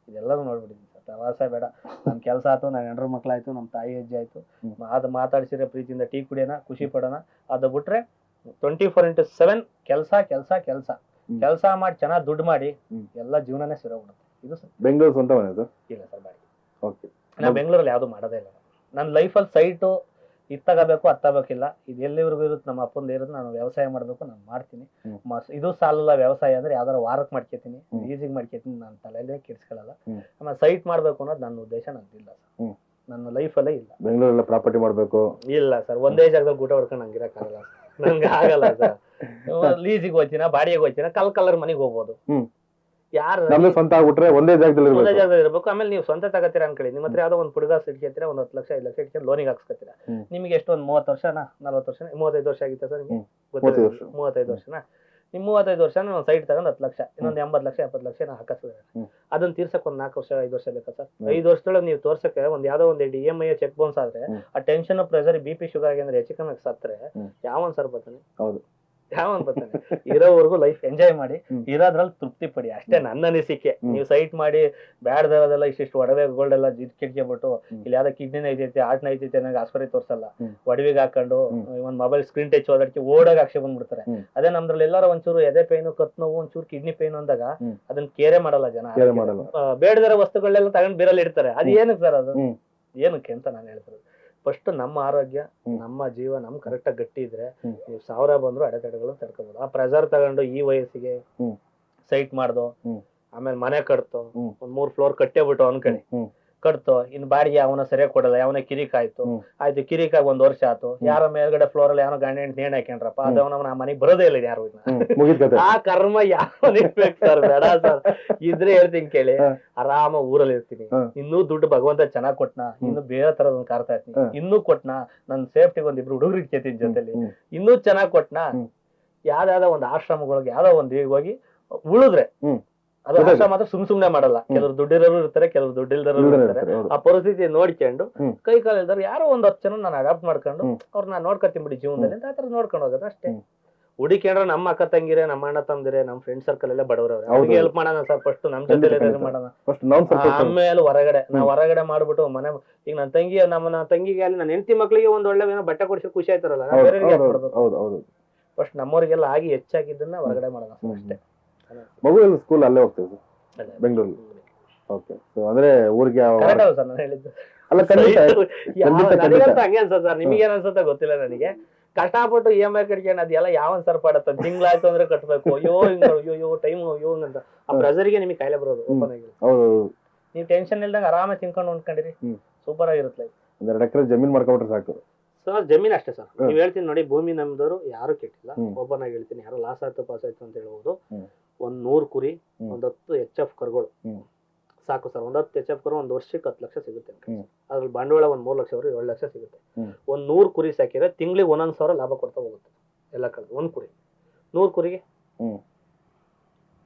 Speaker 1: ಇದೆಲ್ಲಾನು ನೋಡ್ಬಿಟ್ಟಿದ್ದೀನಿ ಸರ್ ಪ್ರವಾಸ ಬೇಡ ನಮ್ ಕೆಲಸ ಆಯ್ತು ನನ್ನ ಹೆಂಡ್ರ ಮಕ್ಳಾಯ್ತು ನಮ್ಮ ತಾಯಿ ಅಜ್ಜಿ ಆಯ್ತು. ಅದು ಮಾತಾಡ್ಸಿರೋ ಪ್ರೀತಿಯಿಂದ ಟೀ ಕುಡಿಯೋಣ ಖುಷಿ ಪಡೋಣ ಅದು ಬಿಟ್ರೆ ಟ್ವೆಂಟಿ ಫೋರ್ ಇಂಟು ಸೆವೆನ್ ಕೆಲಸ ಕೆಲಸ. ಕೆಲಸ. ಕೆಲಸ ಮಾಡಿ ಚೆನ್ನಾಗಿ ದುಡ್ಡು ಮಾಡಿ. ಎಲ್ಲ ಜೀವನನೇ ಸಿರೋಗ್ಬಿಡುತ್ತೆ ಇದು ಸರ್.
Speaker 2: ಬೆಂಗಳೂರು ಸ್ವಂತ ಮನೆ ಸರ್
Speaker 1: ಇಲ್ಲ ಸರ್ ಬಾಡಿ
Speaker 2: ಓಕೆ
Speaker 1: ನಾ ಬೆಂಗಳೂರಲ್ಲಿ ಯಾವುದು ಮಾಡೋದೇ ಇಲ್ಲ. ನನ್ನ ಲೈಫಲ್ಲಿ ಸೈಟು ಇತ್ತಾಗಬೇಕು ತಗೋಬೇಕಿಲ್ಲ ಇದು ಎಲ್ಲಿವರೆಗೂ ಇರುತ್ತೆ ನಮ್ಮ ಅಪ್ಪಂದು ಇರುತ್ತೆ ನಾನು ವ್ಯವಸಾಯ ಮಾಡಬೇಕು ನಾನು ಮಾಡ್ತೀನಿ. ಇದು ಸಾಲಲ್ಲ ವ್ಯವಸಾಯ ಅಂದ್ರೆ ಯಾವ್ದಾರ ವಾರಕ್ಕೆ ಮಾಡ್ಕೊತೀನಿ. ಈಸಿಗೆ ಮಾಡ್ಕೊತೀನಿ ನಾನು ತಲೆಯಲ್ಲೇ ಕೆಡ್ಸ್ಕೊಳ್ಳಲ್ಲ. ಆಮೇಲೆ ಸೈಟ್ ಮಾಡಬೇಕು ಅನ್ನೋದು ನನ್ನ ಉದ್ದೇಶ ನಂದಿಲ್ಲ ಸರ್. ನನ್ನ ಲೈಫಲ್ಲೇ ಇಲ್ಲ.
Speaker 2: ಬೆಂಗಳೂರಲ್ಲಿ ಪ್ರಾಪರ್ಟಿ ಮಾಡಬೇಕು?
Speaker 1: ಇಲ್ಲ ಸರ್ ಒಂದೇ ಜಾಗದಲ್ಲಿ ಊಟ ಹೊಡ್ಕೊಂಡು ಹಂಗಿರಕ್ಕಾಗಲ್ಲ ನಂಗೆ ಆಗಲ್ಲ ಸರ್. ಲೀಸಿಗೆ ಹೋಗ್ತೀನ ಬಾಡಿಗೆ ಹೋಗ್ತೀನ ಕಲ್ ಕಲರ್ ಮನೆಗೆ ಹೋಗ್ಬೋದು.
Speaker 2: ಹ್ಮ್.
Speaker 1: ಯಾರು
Speaker 2: ನಮ್ದು ಸ್ವಂತ ಆಗ್ಬಿಟ್ರೆ ಒಂದೇ ಜಾಗದಲ್ಲಿ
Speaker 1: ಒಂದೇ
Speaker 2: ಇರ್ಬೇಕು
Speaker 1: ಜಾಗದಲ್ಲಿ ಇರ್ಬೇಕು. ಆಮೇಲೆ ನೀವು ಸ್ವಂತ ತಗೋತೀರ ಅನ್ಕೊಳ್ಳಿ. ನಿಮ್ಮ ಹತ್ರ ಯಾವ್ದೋ ಒಂದು ಪುಡುಗ ಸಿಡ್ಕೇತೀರ ಒಂದು ಹತ್ತು ಲಕ್ಷ ಐದು ಲಕ್ಷ ಇಟ್ಕೊಂಡು ಲೋನಿಗೆ ಹಾಕ್ಸ್ಕೊತೀರಾ. ನಿಮಗೆ ಎಷ್ಟು ಒಂದು ಮೂವತ್ತು ವರ್ಷನಾ ನಲ್ವತ್ತು ವರ್ಷ ಮೂವತ್ತೈದು ವರ್ಷ ಆಗಿತ್ತ ಸರ್ ನಿಮಗೆ.
Speaker 2: ಮೂವತ್ತೈದು ವರ್ಷ.
Speaker 1: ಮೂವತ್ತೈದು ವರ್ಷನಾ? ನಿಮ್ ಮೂವತ್ತೈದು ವರ್ಷ ನಾನು ಸೈಟ್ ತಗೊಂಡು ಹತ್ತು ಲಕ್ಷ ಇನ್ನೊಂದು ಎಂಬತ್ತು ಲಕ್ಷ ಎಪ್ಪತ್ತು ಲಕ್ಷ ನಾನು ಹಾಕಿಸಿದ್ರೆ ಅದನ್ನ ತೀರ್ಸಕ್ ಒಂದ್ ನಾಲ್ಕು ವರ್ಷ ಐದು ವರ್ಷ ಬೇಕಾ ಸರ್. ಐದು ವರ್ಷದೊಳಗೆ ನೀವು ತೋರ್ಸಕ್ಕೆ ಒಂದ್ ಯಾವ್ದೋ ಒಂದು E M I check bounce ಆದ್ರೆ ಆ tension pressure B P sugar ಅಂದ್ರೆ ಹೆಚ್ಚು ಕಮ್ಮಿ ಸತ್ರೆ. ಯಾವನ್ ಸರ್ ಬರ್ತಾನೆ
Speaker 2: ಹೌದು.
Speaker 1: ಯಾವನ್ ಬರ್ತಾನೆ ಇರೋವರೆಗೂ ಲೈಫ್ ಎಂಜಾಯ್ ಮಾಡಿ. ಇರೋದ್ರಲ್ಲಿ ತೃಪ್ತಿ ಪಡಿ ಅಷ್ಟೇ ನನ್ನ ಅನಿಸಿಕೆ. ನೀವು ಸೈಟ್ ಮಾಡಿ ಬ್ಯಾಡ್ದರದೆಲ್ಲ ಇಷ್ಟಿಷ್ಟು ಒಡವೆ ಗೋಲ್ಡ್ ಎಲ್ಲ ಕಿಟ್ಕೆಬಿಟ್ಟು. ಇಲ್ಲಿ ಯಾವ್ದೋ ಕಿಡ್ನಿನ ಐತೈತೆ ಆರ್ಟ್ನ ಐತೈತೆ ನನಗೆ ಆಸ್ಪತ್ರೆ ತೋರಿಸಲ್ಲ ಒಡವಿಗೆ ಹಾಕೊಂಡು. ಒಂದ್ ಮೊಬೈಲ್ ಸ್ಕ್ರೀನ್ ಟಚ್ ಹೋದಕ್ಕೆ ಓಡಾಗ ಅಕ್ಷೆ ಬಂದ್ಬಿಡ್ತಾರೆ. ಅದೇ ನಮ್ದ್ರಲ್ಲಿ ಎಲ್ಲಾರ ಒಂಚೂರು ಎದೆ ಪೈನು ಕತ್ ನೋವು ಒಂಚೂರು ಕಿಡ್ನಿ ಪೈನ್ ಅಂದಾಗ. ಅದನ್ನ ಕೇರೆ ಮಾಡಲ್ಲ ಜನ ಬೇಡದಿರೋ ವಸ್ತುಗಳೆಲ್ಲ ತಗೊಂಡ್ ಬೀರಲ್ಲಿ ಇಡ್ತಾರೆ ಅದು
Speaker 2: ಹ್ಮ್.
Speaker 1: ಏನಕ್ಕೆ ಸರ್ ಅದು ಏನಕ್ಕೆ ಅಂತ ನಾನು ಹೇಳ್ತಿರೋದು ಫಸ್ಟ್ ನಮ್ಮ ಆರೋಗ್ಯ ನಮ್ಮ ಜೀವ ನಮ್ ಕರೆಕ್ಟ್ ಆಗಿ ಗಟ್ಟಿ ಇದ್ರೆ ನೀವು ಸಾವಿರ ಬಂದ್ರು ಅಡೆತಡೆಗಳು ತಡ್ಕೋಬಹುದು ಆ ಪ್ರೆಸರ್ ತಗೊಂಡು ಈ ವಯಸ್ಸಿಗೆ ಸೈಟ್ ಮಾಡ್ದೋ ಆಮೇಲೆ ಮನೆ ಕಟ್ತೋ. ಒಂದ್ ಮೂರ್ ಫ್ಲೋರ್ ಕಟ್ಟೇ ಬಿಟ್ಟು ಅನ್ಕೊಳ್ಳಿ. ಕಟ್ತೋ ಇನ್ ಬಾಡಿಗೆ ಅವನ ಸರಿಯಾಗಿ ಕೊಡಲ್ಲ ಅವನ ಕಿರಿಕ್ ಆಯ್ತು. ಆಯ್ತು ಕಿರಿಕಾಗಿ ಒಂದ್ ವರ್ಷ ಆಯ್ತು ಯಾರ ಮೇಲ್ಗಡೆ ಫ್ಲೋರ್ ಅಲ್ಲಿ ಯಾರೋ ಗಂಡ ನೇಣ್ ಹಾಕೊಂಡ್ರಪ್ಪ
Speaker 2: ಅದು
Speaker 1: ಅವನ ಮನೆಗೆ ಬರೋದೇ ಇಲ್ಲ ಯಾರು ಆ ಕರ್ಮ ಯಾವ ಸರ್ ಬೇಡ ಸರ್. ಇದ್ರೆ ಹೇಳ್ತೀನಿ ಕೇಳಿ ಆರಾಮ ಊರಲ್ಲಿ ಇರ್ತೀನಿ. ಇನ್ನೂ ದುಡ್ಡು ಭಗವಂತ ಚೆನ್ನಾಗ್ ಕೊಟ್ನ? ಇನ್ನು ಬೇರೆ ತರ ಒಂದ್ ಕಾರ್ತಾ ಇರ್ತೀನಿ. ಇನ್ನೂ ಕೊಟ್ನ? ನನ್ ಸೇಫ್ಟಿಗೆ ಒಂದ್ ಇಬ್ರು ಹುಡುಗರು ಇಟ್ಕೇತೀನಿ ಜೊತೆಲಿ. ಇನ್ನೂ ಚೆನ್ನಾಗ್ ಕೊಟ್ನ? ಯಾವ್ದಾದ ಒಂದ್ ಆಶ್ರಮಗಳಿಗೆ ಯಾವ್ದೋ ಒಂದ್ ಹೋಗಿ ಉಳಿದ್ರೆ. ಅದು. ಮಾತ್ರ ಸುಮ್ ಸುಮ್ನೆ ಮಾಡಲ್ಲ. ಕೆಲವ್ರು ದುಡ್ಡಿರೋರು ಇರ್ತಾರೆ ಕೆಲವ್ರು ದುಡ್ಡಿಲ್ದರೋರು ಇರ್ತಾರೆ. ಆ ಪರಿಸ್ಥಿತಿ ನೋಡ್ಕೊಂಡು ಕೈ ಕಾಲು ಇಲ್ದಾರ ಯಾರೋ ಒಂದ್ ಹತ್ತು ಜನ ನಾನು ಅಡಾಪ್ಟ್ ಮಾಡ್ಕೊಂಡು
Speaker 2: ಅವ್ರ
Speaker 1: ಅವ್ರನ್ನ ನೋಡ್ಕೊತೀನಿ ಬಿಡಿ ಜೀವನದಲ್ಲಿ ಅಂತ ಆತರ ನೋಡ್ಕೊಂಡು ಹೋಗೋದು ಅಷ್ಟೇ. ಹುಡುಕಿಂಡ್ರೆ ನಮ್ಮ ಅಕ್ಕ ತಂಗಿರೆ ನಮ್ಮ ಅಣ್ಣ ತಂದಿರೆ ನಮ್ಮ ಫ್ರೆಂಡ್ ಸರ್ಕಲ್ ಎಲ್ಲ ಬಡವರವ್ರೆ. ಅವ್ರಿಗೆ ಹೆಲ್ಪ್ ಮಾಡೋಣ ಸರ್ ಫಸ್ಟ್ ನಮ್ ಜೊತೆ ಮಾಡೋಣ. ಆಮೇಲೆ ಹೊರಗಡೆ. ನಾವು ಹೊರಗಡೆ ಮಾಡ್ಬಿಟ್ಟು ಮನೆ ಈಗ ನನ್ನ ತಂಗಿ ನಮ್ಮ ನನ್ನ ತಂಗಿಗೆ ಅಲ್ಲಿ ನನ್ನ ಹೆಂಡತಿ ಮಕ್ಕಳಿಗೆ ಒಂದ್ ಒಳ್ಳೆ ಏನೋ ಬಟ್ಟೆ ಕೊಡಿಸಿ ಖುಷಿ ಆಯ್ತಾರಲ್ಲ ಬೇರೆಯವ್ರಿಗೆ ಫಸ್ಟ್ ನಮ್ಮವ್ರಿಗೆಲ್ಲ ಆಗಿ ಹೆಚ್ಚಾಗಿದ್ದನ್ನ ಹೊರಗಡೆ ಮಾಡೋಣ ಅಷ್ಟೇ.
Speaker 2: ಮಗು ಎಲ್ಲ ಸ್ಕೂಲ್ ಅಲ್ಲೇ ಹೋಗ್ತೇವೆ ಬೆಂಗಳೂರಲ್ಲಿ. ಓಕೆ ಸೊ ಅಂದ್ರೆ ಊರಿಗೆ
Speaker 1: ಕರೆಕ್ಟ್ ಸರ್ ನಾನು ಹೇಳಿದ್ದು.
Speaker 2: ಅಲ್ಲ ಖಂಡಿತ
Speaker 1: ಯಾವ-
Speaker 2: ಖಂಡಿತ,
Speaker 1: ನನಗಂತೂ
Speaker 2: ಖಂಡಿತ.
Speaker 1: ಹಂಗೆ ಅನ್ಸತ್ ಸರ್ ನಿಮಗೆ ಏನ್ ಅನ್ಸುತ್ತೆ ಗೊತ್ತಿಲ್ಲ ನನಗೆ. ಕಷ್ಟಪಟ್ಟು ಇ ಎಂ ಐ ಕಟ್ಕೊಂಡು ಅದೆಲ್ಲ ಯಾವ ಸರ್ ಪಡತ್ತ? ತಿಂಗ್ಳಾಯ್ತು ಅಂದ್ರೆ ಕಟ್ಬೇಕು. ಅಯ್ಯೋ ಹಿಂಗ ಅಯ್ಯೋ ಅಯ್ಯೋ ಟೈಮ್ ಅಯ್ಯೋ ಅಂತ ಆ. ಪ್ರೆಸರಿಗೆ ನಿಮಗೆ ಕಾಯಿಲೆ ಬರೋದು
Speaker 2: ಹ್ಮ್.
Speaker 1: ಓಪನ್ ಆಗಿ
Speaker 2: ಹೌದು
Speaker 1: ನೀವು ಟೆನ್ಷನ್ ಇಲ್ದಂಗೆ ಆರಾಮಾಗಿ ತಿನ್ಕೊಂಡು ಉಂಡ್ಕೊಂಡಿರಿ
Speaker 2: ಹ್ಮ್.
Speaker 1: ಸೂಪರ್ ಆಗಿರುತ್ತೆ.
Speaker 2: ಒಂದ್ ಎರಡು ಎಕರೆ ಜಮೀನ್ ಮಾಡ್ಕೊಬಿಟ್ರೆ ಸಾಕು.
Speaker 1: ಸರ್ ಜಮೀನ್ ಅಷ್ಟೇ ಸರ್
Speaker 2: ಹ್ಮ್.
Speaker 1: ನೀವ್ ಹೇಳ್ತೀನಿ ನೋಡಿ ಭೂಮಿ ನಮ್ದವರು ಯಾರು ಕೆಟ್ಟಿಲ್ಲ.
Speaker 2: ಹ್ಮ್.
Speaker 1: ಓಪನ್ ಆಗಿ ಹೇಳ್ತೀನಿ. ಯಾರು ಲಾಸ್ ಆಯ್ತು ಪಾಸ್ ಆಯ್ತು ಅಂತ ಹೇಳ್ಬೋದು.
Speaker 2: ಹ್ಮ್.
Speaker 1: ಒಂದ್ ನೂರ್ ಕುರಿ. ಒಂದ್ ಹತ್ತು ಎಚ್ ಎಫ್ ಕರುಗಳು ಸಾಕು ಸರ್ ಒಂದ್ ಹತ್ತು ಎಚ್ ಎಫ್ ಕರು ಒಂದ್ ವರ್ಷಕ್ಕೆ ಹತ್ತು ಲಕ್ಷ ಸಿಗುತ್ತೆ. ಅದ್ರಲ್ಲಿ ಬಂಡವಾಳ ಒಂದ್ ಮೂರ್ ಲಕ್ಷ ಅವ್ರಿಗೆ ಏಳು ಲಕ್ಷ ಸಿಗುತ್ತೆ. ಒಂದ್ ನೂರ್ ಕುರಿ ಸಾಕಿದ್ರೆ ತಿಂಗಳಿಗೆ ಒಂದೊಂದ್ ಸಾವಿರ ಲಾಭ ಕೊಡ್ತಾ ಹೋಗುತ್ತೆ ಎಲ್ಲ ಕಡೆ ಒಂದ್ ಕುರಿ ನೂರ್ ಕುರಿಗೆ.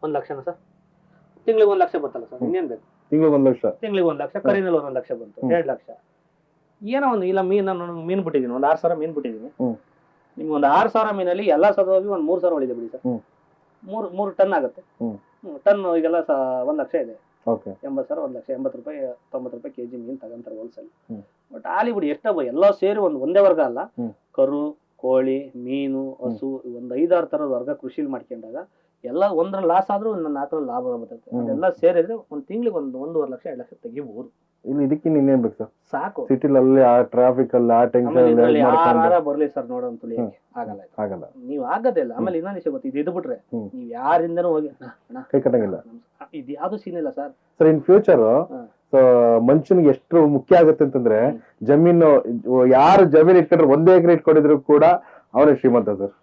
Speaker 1: ಒಂದ್ ಲಕ್ಷನ ಸರ್ ತಿಂಗಳಿಗೆ ಒಂದ್ ಲಕ್ಷ ಬರ್ತಲ್ಲ ಸರ್ ಇನ್ನೇನ್ ಬೇಕು
Speaker 2: ತಿಂಗಳಿಗೆ ಒಂದ್ ಲಕ್ಷ
Speaker 1: ತಿಂಗಳಿಗೆ ಒಂದ್ ಲಕ್ಷ ಕರಿನಲ್ಲಿ ಒಂದೊಂದ್ ಲಕ್ಷ ಬಂತು. ಎರಡ್ ಲಕ್ಷ ಏನೋ ಒಂದು ಇಲ್ಲ ಮೀನ್ ನಾನು ಮೀನ್ ಬಿಟ್ಟಿದ್ದೀನಿ ಒಂದ್ ಆರ್ ಸಾವಿರ ಮೀನ್ ಬಿಟ್ಟಿದ್ದೀನಿ. ನಿಮ್ಗೆ ಒಂದ್ ಆರ್ ಸಾವಿರ ಮೀನಲ್ಲಿ ಎಲ್ಲಾ ಸದವಾಗಿ ಒಂದ್ ಮೂರ್ ಸಾವಿರ ಉಳಿದೆ ಬಿಡಿ ಸರ್. ಮೂರ್ ಮೂರು ಟನ್ ಆಗುತ್ತೆ
Speaker 2: ಹ್ಮ್.
Speaker 1: ಟನ್ ಈಗೆಲ್ಲ ಸ- ಒಂದ್ ಲಕ್ಷ ಇದೆ
Speaker 2: ಓಕೆ
Speaker 1: ಎಂಬತ್ತು ಸಾವಿರ ಒಂದ್ ಲಕ್ಷ ಎಂಬತ್ತು ರೂಪಾಯಿ ತೊಂಬತ್ತು ರೂಪಾಯಿ ಕೆಜಿ ಮೀನ್ ತಗೊಂತಾರೆ ಹೋಲ್ಸೇಲ್
Speaker 2: ಹ್ಮ್.
Speaker 1: ಬಟ್ ಆಲಿ ಬಿಡಿ ಎಷ್ಟವ ಎಲ್ಲ ಸೇರಿ ಒಂದು ಒಂದೇ ವರ್ಗ ಅಲ್ಲ
Speaker 2: ಹ್ಮ್.
Speaker 1: ಕರು ಕೋಳಿ ಮೀನು ಹಸು ಒಂದ್ ಐದಾರು ತರದ ವರ್ಗ ಕೃಷಿಲಿ ಮಾಡ್ಕೊಂಡಾಗ ಎಲ್ಲ ಒಂದ್ರ ಲಾಸ್ ಆದ್ರೂ ನನ್ನ ನಾಲ್ಕರಲ್ಲಿ ಲಾಭ ಬರ್ತೈತೆ.
Speaker 2: ಎಲ್ಲ
Speaker 1: ಅದೆಲ್ಲ ಸೇರಿದ್ರೆ ಒಂದ್ ತಿಂಗಳಿಗೆ ಒಂದ್ ಒಂದೂವರೆ ಲಕ್ಷ ಎರಡು ಲಕ್ಷ ತೆಗಿಬಹುದು
Speaker 2: ಇಲ್ಲಿ ಇದಕ್ಕಿನ್ನ ಇನ್ನೇನ್ ಬೇಕು ಸರ್
Speaker 1: ಸಾಕು.
Speaker 2: ಸಿಟಿಲಲ್ಲಿ ಆ ಟ್ರಾಫಿಕ್ ಅಲ್ಲಿ ಆ ಟೆನ್ಷನ್
Speaker 1: ಆಮೇಲೆ ಇದ್ರಲ್ಲಿ ಯಾರ ಬರ್ಲಿ ಸರ್ ನೋಡೋನ್ ಅಂತೂ ಆಗಲ್ಲ ಇದು.
Speaker 2: ಆಗಲ್ಲ.
Speaker 1: ನೀವ್ ಆಗದಿಲ್ಲ ಆಮೇಲೆ ಇನ್ನೊಂದು ವಿಷಯ ಗೊತ್ತಿದೆ ಇದು ಬಿಟ್ರೆ
Speaker 2: ಹ್ಮ್.
Speaker 1: ನೀವ್ ಯಾರಿಂದನೂ ಹೋಗಿ ಅಣ್ಣ, ಅಣ್ಣ,
Speaker 2: ಕೈ ಕಟ್ಟಂಗಿಲ್ಲ.
Speaker 1: ನಮಸ್ಕಾರ. ಇದು ಯಾವ್ದು ಸೀನ್ ಇಲ್ಲ sir
Speaker 2: sir in future
Speaker 1: so
Speaker 2: ಮನುಷ್ಯನಿಗೆ ಎಷ್ಟು ಮುಖ್ಯ ಆಗುತ್ತೆ ಅಂತಂದ್ರೆ. ಜಮೀನು ಯಾರು ಜಮೀನ್ ಇಟ್ಕೊಂಡ್ರೆ ಒಂದೇ ಎಕರೆ ಇಟ್ಕೊಂಡಿದ್ರು ಕೂಡ ಅವನೇ ಶ್ರೀಮಂತ ಸರ್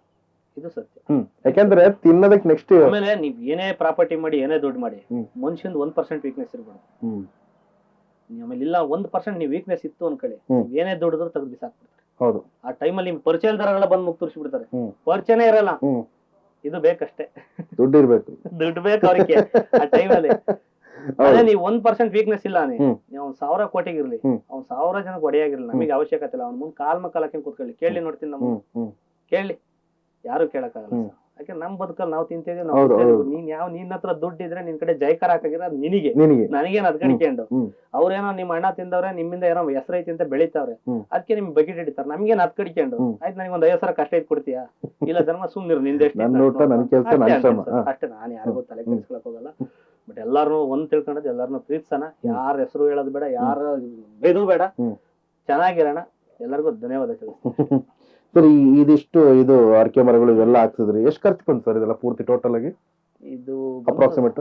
Speaker 1: ಇದು ಸತ್ಯ.
Speaker 2: ಯಾಕೆಂದ್ರೆ ತಿನ್ನೋದಕ್ಕೆ ನೆಕ್ಸ್ಟ್
Speaker 1: ಆಮೇಲೆ ನೀವ್ ಏನೇ ಪ್ರಾಪರ್ಟಿ ಮಾಡಿ ಏನೇ ದುಡ್ಡು ಮಾಡಿ
Speaker 2: ಹ್ಮ್.
Speaker 1: ಮನುಷ್ಯಂದ್ ಒಂದ್ ಪರ್ಸೆಂಟ್ ವೀಕ್ನೆಸ್ ಇರ್ಬೋದು.
Speaker 2: ಹ್ಮ್.
Speaker 1: ನೀವ್ ಆಮೇಲೆ ಇಲ್ಲ ಒಂದ್ ಪರ್ಸೆಂಟ್ ನೀವ್ ವೀಕ್ನೆಸ್ ಇತ್ತು ಅನ್ಕೊಳ್ಳಿ.
Speaker 2: ಹ್ಮ್.
Speaker 1: ನೀವ್ ಏನೇ ದುಡಿದ್ರು ತೆಗೆದು ಬಿಸಾಕ್ಬಿಡ್ತಾರೆ.
Speaker 2: ಹೌದು.
Speaker 1: ಆ ಟೈಮಲ್ಲಿ ನಿಮ್ ಪರಿಚಯದಾರಗಳೆಲ್ಲ ಬಂದು ಮುಗ್ ಬಿಡ್ತಾರೆ
Speaker 2: ಹ್ಮ್.
Speaker 1: ಪರಿಚಯನೇ ಇರಲ್ಲ.
Speaker 2: ಹ್ಮ್.
Speaker 1: ಇದು ಬೇಕಷ್ಟೇ.
Speaker 2: ದುಡ್ಡು ಇರ್ಬೇಕು.
Speaker 1: ದುಡ್ಡು ಬೇಕು ಅವ್ರಿಗೆ ಆ ಟೈಮಲ್ಲಿ ಅದೇ ನೀವು ಒಂದ್ ಪರ್ಸೆಂಟ್ ವೀಕ್ನೆಸ್ ಇಲ್ಲ ನೀ
Speaker 2: ಹ್ಮ್.
Speaker 1: ನೀವು ಅವ್ನ್ ಸಾವಿರ ಕೋಟಿಗಿರ್ಲಿ
Speaker 2: ಹ್ಮ್.
Speaker 1: ಅವ್ನ್ ಸಾವಿರ ಜನಕ್ಕೆ ಒಡೆಯಾಗಿರ್ಲಿ. ನಮಗೆ ಅವಶ್ಯಕತೆ ಇಲ್ಲ. ಅವ್ನ ಮುಂದ್ ಕಾಲ್ ಹಾಕಿ ಕೂತ್ಕೊಳ್ಳಿ. ಕೇಳಿ ನೋಡ್ತೀನಿ ನಮ್ಮ
Speaker 2: ಹ್ಮ್. ಹ್ಮ್.
Speaker 1: ಕೇಳಿ. ಯಾರು ಕೇಳಕ್ಕಾಗಲ್ಲ ಸರ್. ಯಾಕೆ ನಮ್ ಬದುಕಲ್ಲಿ ನಾವು ತಿಂತಿದ್ವಿ ನಾವು
Speaker 2: ಹೌದು,
Speaker 1: ತಿಂತಿದ್ವಿ.
Speaker 2: ಹೌದು.
Speaker 1: ನೀನ್ ಯಾವ ನಿನ್ನ ಹತ್ರ ದುಡ್ಡು ಇದ್ರೆ ನಿನ್ ಕಡೆ ಜೈಕಾರ ಹಾಕಿದ್ರೆ ಅದ್ ನಿನಗೆ
Speaker 2: ನಿನಗೆ
Speaker 1: ನನಗೇನ್ ಅದ್ ಕಣಿಕೊಂಡು
Speaker 2: ಹ್ಮ್.
Speaker 1: ಅವ್ರೇನೋ ನಿಮ್ ಅಣ್ಣ ತಿಂದವ್ರೆ ನಿಮ್ಮಿಂದ ಏನೋ ಹೆಸರೈತಿ ಅಂತ ಬೆಳಿತಾವ್ರೆ
Speaker 2: ಹ್ಮ್.
Speaker 1: ಅದಕ್ಕೆ ನಿಮ್ ಬಕೆಟ್ ಹಿಡಿತಾರೆ ನಮ್ಗೇನ್ ಅದ್ ಕಡಿಕೊಂಡು
Speaker 2: ಹ್ಮ್.
Speaker 1: ಆಯ್ತು ನನಗೆ ಒಂದ್ ಐವತ್ ಸಾವಿರ ಕಷ್ಟ ಇದ್ ಕೊಡ್ತೀಯಾ ಇಲ್ಲ ಧರ್ಮ ಸುಮ್ನಿರು
Speaker 2: ನಿಂದೆಷ್ಟು ಕೆಲ್ಸ, ಶ್ರಮ. ಹಾ.
Speaker 1: ಅಷ್ಟೇ ನಾನು ಯಾರಿಗೂ ತಲೆ ಕೆಡಿಸ್ಕೊಳಕ್ ಹೋಗಲ್ಲ ಬಟ್ ಎಲ್ಲಾರು ಒಂದ್ ತಿಳ್ಕೊಂಡದ್ ಎಲ್ಲಾರನು ಪ್ರೀತಿಸೋಣ ಯಾರ ಹೆಸರು ಹೇಳೋದು ಬೇಡ ಯಾರ ಬೇದು ಬೇಡ
Speaker 2: ಹ್ಮ್.
Speaker 1: ಚೆನ್ನಾಗಿರೋಣ ಎಲ್ಲರಿಗೂ ಧನ್ಯವಾದ ತಿಳಿಸ್ತೀನಿ
Speaker 2: ಸರ್ ಇದಿಷ್ಟು ಇದು ಅಡಿಕೆ ಮರಗಳು ಇವೆಲ್ಲ ಹಾಕ್ಸಿದ್ರಿ. ಎಷ್ಟು ಖರ್ಚು ಬಂತು ಸರ್ ಇದೆಲ್ಲ ಪೂರ್ತಿ ಟೋಟಲ್ ಆಗಿ?
Speaker 1: ಇದು
Speaker 2: ಅಪ್ರಾಕ್ಸಿಮೇಟ್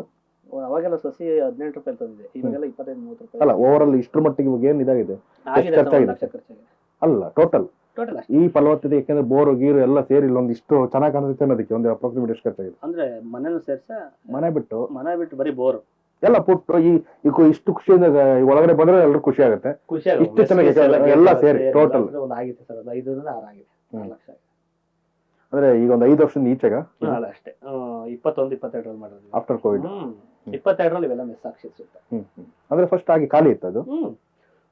Speaker 1: ಅವಾಗೆಲ್ಲ ಸಸಿ ಹದಿನೆಂಟು ರೂಪಾಯಿ ತಂದಿದೆ ಇವಾಗೆಲ್ಲ ಇಪ್ಪತ್ತೈದು ಮೂವತ್ತು ರೂಪಾಯಿ.
Speaker 2: ಅಲ್ಲ ಓವರ್ ಆಲ್ ಇಷ್ಟ್ರ ಮಟ್ಟಿಗೆ ಇವಾಗ ಏನು ಇದಾಗಿದೆ?
Speaker 1: ಆಗಿದೆ ಒಂದ್
Speaker 2: ಖರ್ಚಾಗಿದೆ?
Speaker 1: ಲಕ್ಷ ಖರ್ಚಾಗಿದೆ.
Speaker 2: ಅಲ್ಲ ಟೋಟಲ್
Speaker 1: ಟೋಟಲ್
Speaker 2: ಈ ಫಲವತ್ತತೆ ಯಾಕಂದ್ರೆ ಬೋರು ಗೀರು ಎಲ್ಲ ಸೇರಿ ಇಲ್ಲೊಂದು ಇಷ್ಟು ಚೆನ್ನಾಗಿ ಕಾಣಿಸುತ್ತೆ ಅನ್ನೋದಕ್ಕೆ ಒಂದು ಅಪ್ರಾಕ್ಸಿಮೇಟ್ ಎಷ್ಟು ಖರ್ಚಾಗಿದೆ?
Speaker 1: ಅಂದ್ರೆ ಮನೇನು ಸೇರ್ಸ
Speaker 2: ಮನೆ ಬಿಟ್ಟು?
Speaker 1: ಮನೆ ಬಿಟ್ಟು ಬರೀ ಬೋರ್.
Speaker 2: ಎಲ್ಲ ಪುಟ್ಟು ಈ ಈಗ ಇಷ್ಟು ಖುಷಿಯಿಂದ ಒಳಗಡೆ ಬಂದ್ರೆ ಎಲ್ಲರೂ ಖುಷಿ ಆಗುತ್ತೆ.
Speaker 1: ಖುಷಿ
Speaker 2: ಇಷ್ಟು ಚೆನ್ನಾಗಿ ಎಲ್ಲ ಸೇರಿ, ಟೋಟಲ್
Speaker 1: ಒಂದು ಆಗಿತ್ತು ಸರ್ ಐದರಿಂದ ಆರು ಆಗಿದೆ.
Speaker 2: ಹ್ಮ್.
Speaker 1: ಲಕ್ಷ ಆಗಿದೆ.
Speaker 2: ಅಂದ್ರೆ ಈಗ ಒಂದು ಐದು ವರ್ಷದಿಂದ ಈಚೆಗ?
Speaker 1: ನಾಳೆ ಅಷ್ಟೇ. ಆ, ಇಪ್ಪತ್ತೊಂದು ಇಪ್ಪತ್ತೆರಡರಲ್ಲಿ ಮಾಡಿದ್ವಿ
Speaker 2: ಆಫ್ಟರ್ ಕೋವಿಡ್
Speaker 1: ಹ್ಮ್. ಇಪ್ಪತ್ತೆರಡರಲ್ಲಿ ಇವೆಲ್ಲ ಮಿಸ್ ಆಗ್ಸಿದ್ ಸುತ್ತ.
Speaker 2: ಅಂದ್ರೆ ಫಸ್ಟ್ ಆಗಿ ಖಾಲಿ ಇತ್ತು ಅದು?
Speaker 1: ಹ್ಮ್.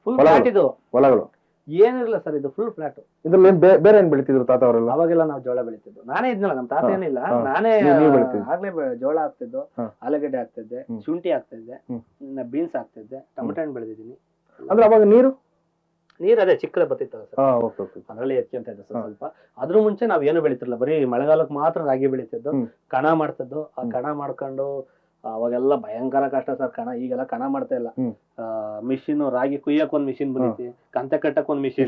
Speaker 1: ಫುಲ್
Speaker 2: ಹೊಲ-
Speaker 1: ಫ್ಲಾಟ್ ಇದು.
Speaker 2: ಹೊಲಗಳು.
Speaker 1: ಏನಿರಲ್ಲ ಸರ್ ಇದು ಫುಲ್ ಫ್ಲಾಟ್
Speaker 2: ಇದ್ರಲ್ಲಿ ಏನ್ ಬೇ- ಬೇರೆ ಏನ್ ಬೆಳಿತಿದ್ರು ತಾತ ಅವರೆಲ್ಲ?
Speaker 1: ಅವಾಗೆಲ್ಲ ನಾವು ಜೋಳ ಬೆಳಿತಿದ್ದು. ನಾನೇ ಇದ್ನಲ್ಲ ನಮ್ಮ ತಾತ
Speaker 2: ಹಾ,
Speaker 1: ಏನಿಲ್ಲ.
Speaker 2: ಹಾ.
Speaker 1: ನಾನೇ
Speaker 2: ನೀವ್- ನೀವ್ ಬೆಳಿತಿದ್ರಿ.
Speaker 1: ಆಗ್ಲೇ ಬೆ- ಜೋಳ ಹಾಕ್ತಿದ್ದು
Speaker 2: ಹಾ.
Speaker 1: ಆಲೂಗಡ್ಡೆ ಹಾಕ್ತಿದ್ದೆ
Speaker 2: ಹ್ಮ್.
Speaker 1: ಶುಂಠಿ ಹಾಕ್ತಿದ್ದೆ
Speaker 2: ಹ್ಮ್.
Speaker 1: ಬೀನ್ಸ್ ಹಾಕ್ತಿದ್ದೆ ಟೊಮೆಟೊ ಹಣ್ಣು ಬೆಳೆದಿದ್ದೀನಿ.
Speaker 2: ಅಂದ್ರೆ ಅವಾಗ ನೀರು?
Speaker 1: ನೀರ್ ಅದೇ ಚಿಕ್ಕದ ಬರ್ತಿತ್ತಲ್ಲ ಸರ್. ಅದರಲ್ಲಿ ಹೆಚ್ಚಂತ ಇದೆ ಸರ್ ಸ್ವಲ್ಪ. ಅದ್ರ ಮುಂಚೆ ನಾವ್ ಏನು ಬೆಳಿತಿರ್ಲಿಲ್ಲ. ಬರೀ ಮಳೆಗಾಲಕ್ಕೆ ಮಾತ್ರ ರಾಗಿ ಬೆಳಿತಿದ್ದು. ಕಣ ಮಾಡ್ತಿದ್ದು. ಆ. ಕಣ ಮಾಡ್ಕೊಂಡು ಅವಾಗೆಲ್ಲ ಭಯಂಕರ ಕಷ್ಟ ಸರ್ ಕಣ. ಈಗೆಲ್ಲ ಕಣ ಮಾಡ್ತಾ ಇಲ್ಲ. ಮಿಷಿನ್ ರಾಗಿ ಕುಯ್ಯಕ್ ಒಂದ್ ಮಿಷಿನ್ ಬಂದೈತಿ ಕಂತೆ ಕಟ್ಟಕ್ ಒಂದ್ ಮಿಷಿನ್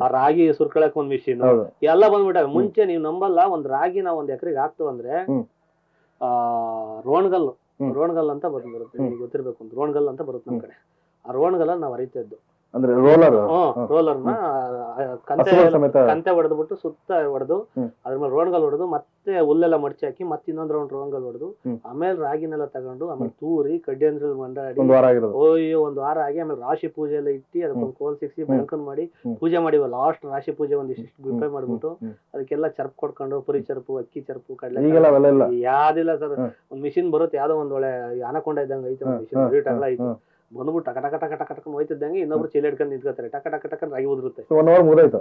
Speaker 1: ಆ ರಾಗಿ ಸುರ್ಕಳಕ್ ಒಂದ್ ಮಿಷಿನ್ ಎಲ್ಲ ಬಂದ್ಬಿಟ್ಟಾವೆ ಮುಂಚೆ ನೀವ್ ನಂಬಲ್ಲ ಒಂದ್ ರಾಗಿ ನಾವ್ ಒಂದ್ ಎಕರೆಗೆ ಹಾಕ್ತು ಅಂದ್ರೆ ಆ
Speaker 2: ರೋಣಗಲ್ಲು.
Speaker 1: ರೋಣಗಲ್ ಅಂತ ಬಂದ್ ಬರುತ್ತೆ ಗೊತ್ತಿರ್ಬೇಕು ಒಂದು ರೋಣ್ಗಲ್ ಅಂತ ಬರುತ್ತೆ ನಮ್ ಕಡೆ. ಆ ರೋಣಗಲ್ಲ ನಾವ್ ಅರಿತಾ ಇದ್ದು
Speaker 2: ಅಂದ್ರೆ ರೋಲರ್
Speaker 1: ಕಂತೆ ಕಂತೆ ಹೊಡೆದ್ಬಿಟ್ಟು ಸುತ್ತ ಹೊಡೆದು. ಅದ್ರ ಮೇಲೆ ರೋಣ್ಗಲ್ ಹೊಡೆದು ಮತ್ತೆ ಹುಲ್ಲೆಲ್ಲ ಮಡಚಿ ಹಾಕಿ ಮತ್ತೆ ಇನ್ನೊಂದ್ ರೌಂಡ್ ರೋಣ್ಗಲ್ ಹೊಡೆದು ಆಮೇಲೆ ರಾಗಿನೆಲ್ಲ ತಗೊಂಡು ಆಮೇಲೆ ತೂರಿ ಕಡ್ಡಿ ಅಂದ್ರೆ ಮಂಡಾಡಿ
Speaker 2: ಒಂದ್ ವಾರ ಆಗಿರೋದು.
Speaker 1: ಓಯ್ಯೋ ಒಂದ್ ವಾರ ಆಗಿ ಆಮೇಲೆ ರಾಶಿ ಪೂಜೆ ಎಲ್ಲ ಇಟ್ಟು ಅದಕ್ಕೊಂದು ಕೋಲ್ ಸಿಕ್ಸಿ
Speaker 2: ಬಂಕನ್
Speaker 1: ಬೆಳ್ಕೊಂಡ್ ಮಾಡಿ ಪೂಜೆ ಮಾಡಿವ ಲಾಸ್ಟ್ ರಾಶಿ ಪೂಜೆ ಒಂದಿಷ್ಟು ಗುಪ್ಪೆ ಮಾಡ್ಬಿಟ್ಟು ಅದಕ್ಕೆಲ್ಲ ಚರ್ಪ್ ಕೊಡ್ಕೊಂಡು ಪುರಿ ಚರ್ಪು ಅಕ್ಕಿ ಚರ್ಪು ಕಡಲೆ ಯಾವ್ದಿಲ್ಲ ಸರ್. ಒಂದ್ ಮಿಷಿನ್ ಬರುತ್ತೆ ಯಾವ್ದೋ ಒಂದ್ ಒಳ್ಳೆ ಅನಕೊಂಡ ಇದ್ದಂಗ ಐತೆ ಮಿಷಿನ್ ಐತೆ. ಬಂದ್ಬಿಟ್ಟು ಟಕ ಟಕ ಟಕ ಟಕ ಟಕ ಹೋಯ್ತಿದ್ದಂಗೆ ಇನ್ನೊಬ್ರು ಚೀಲ ಹಿಡ್ಕೊಂಡು ನಿಂತ್ಕೋತಾರೆ. ಟಕ ಟಕ ಟಕ ರಾಗಿ ಉದುರುತ್ತೆ.
Speaker 2: ಒನ್ ಅವರ್ ಮುಗ್ದಾಯ್ತು?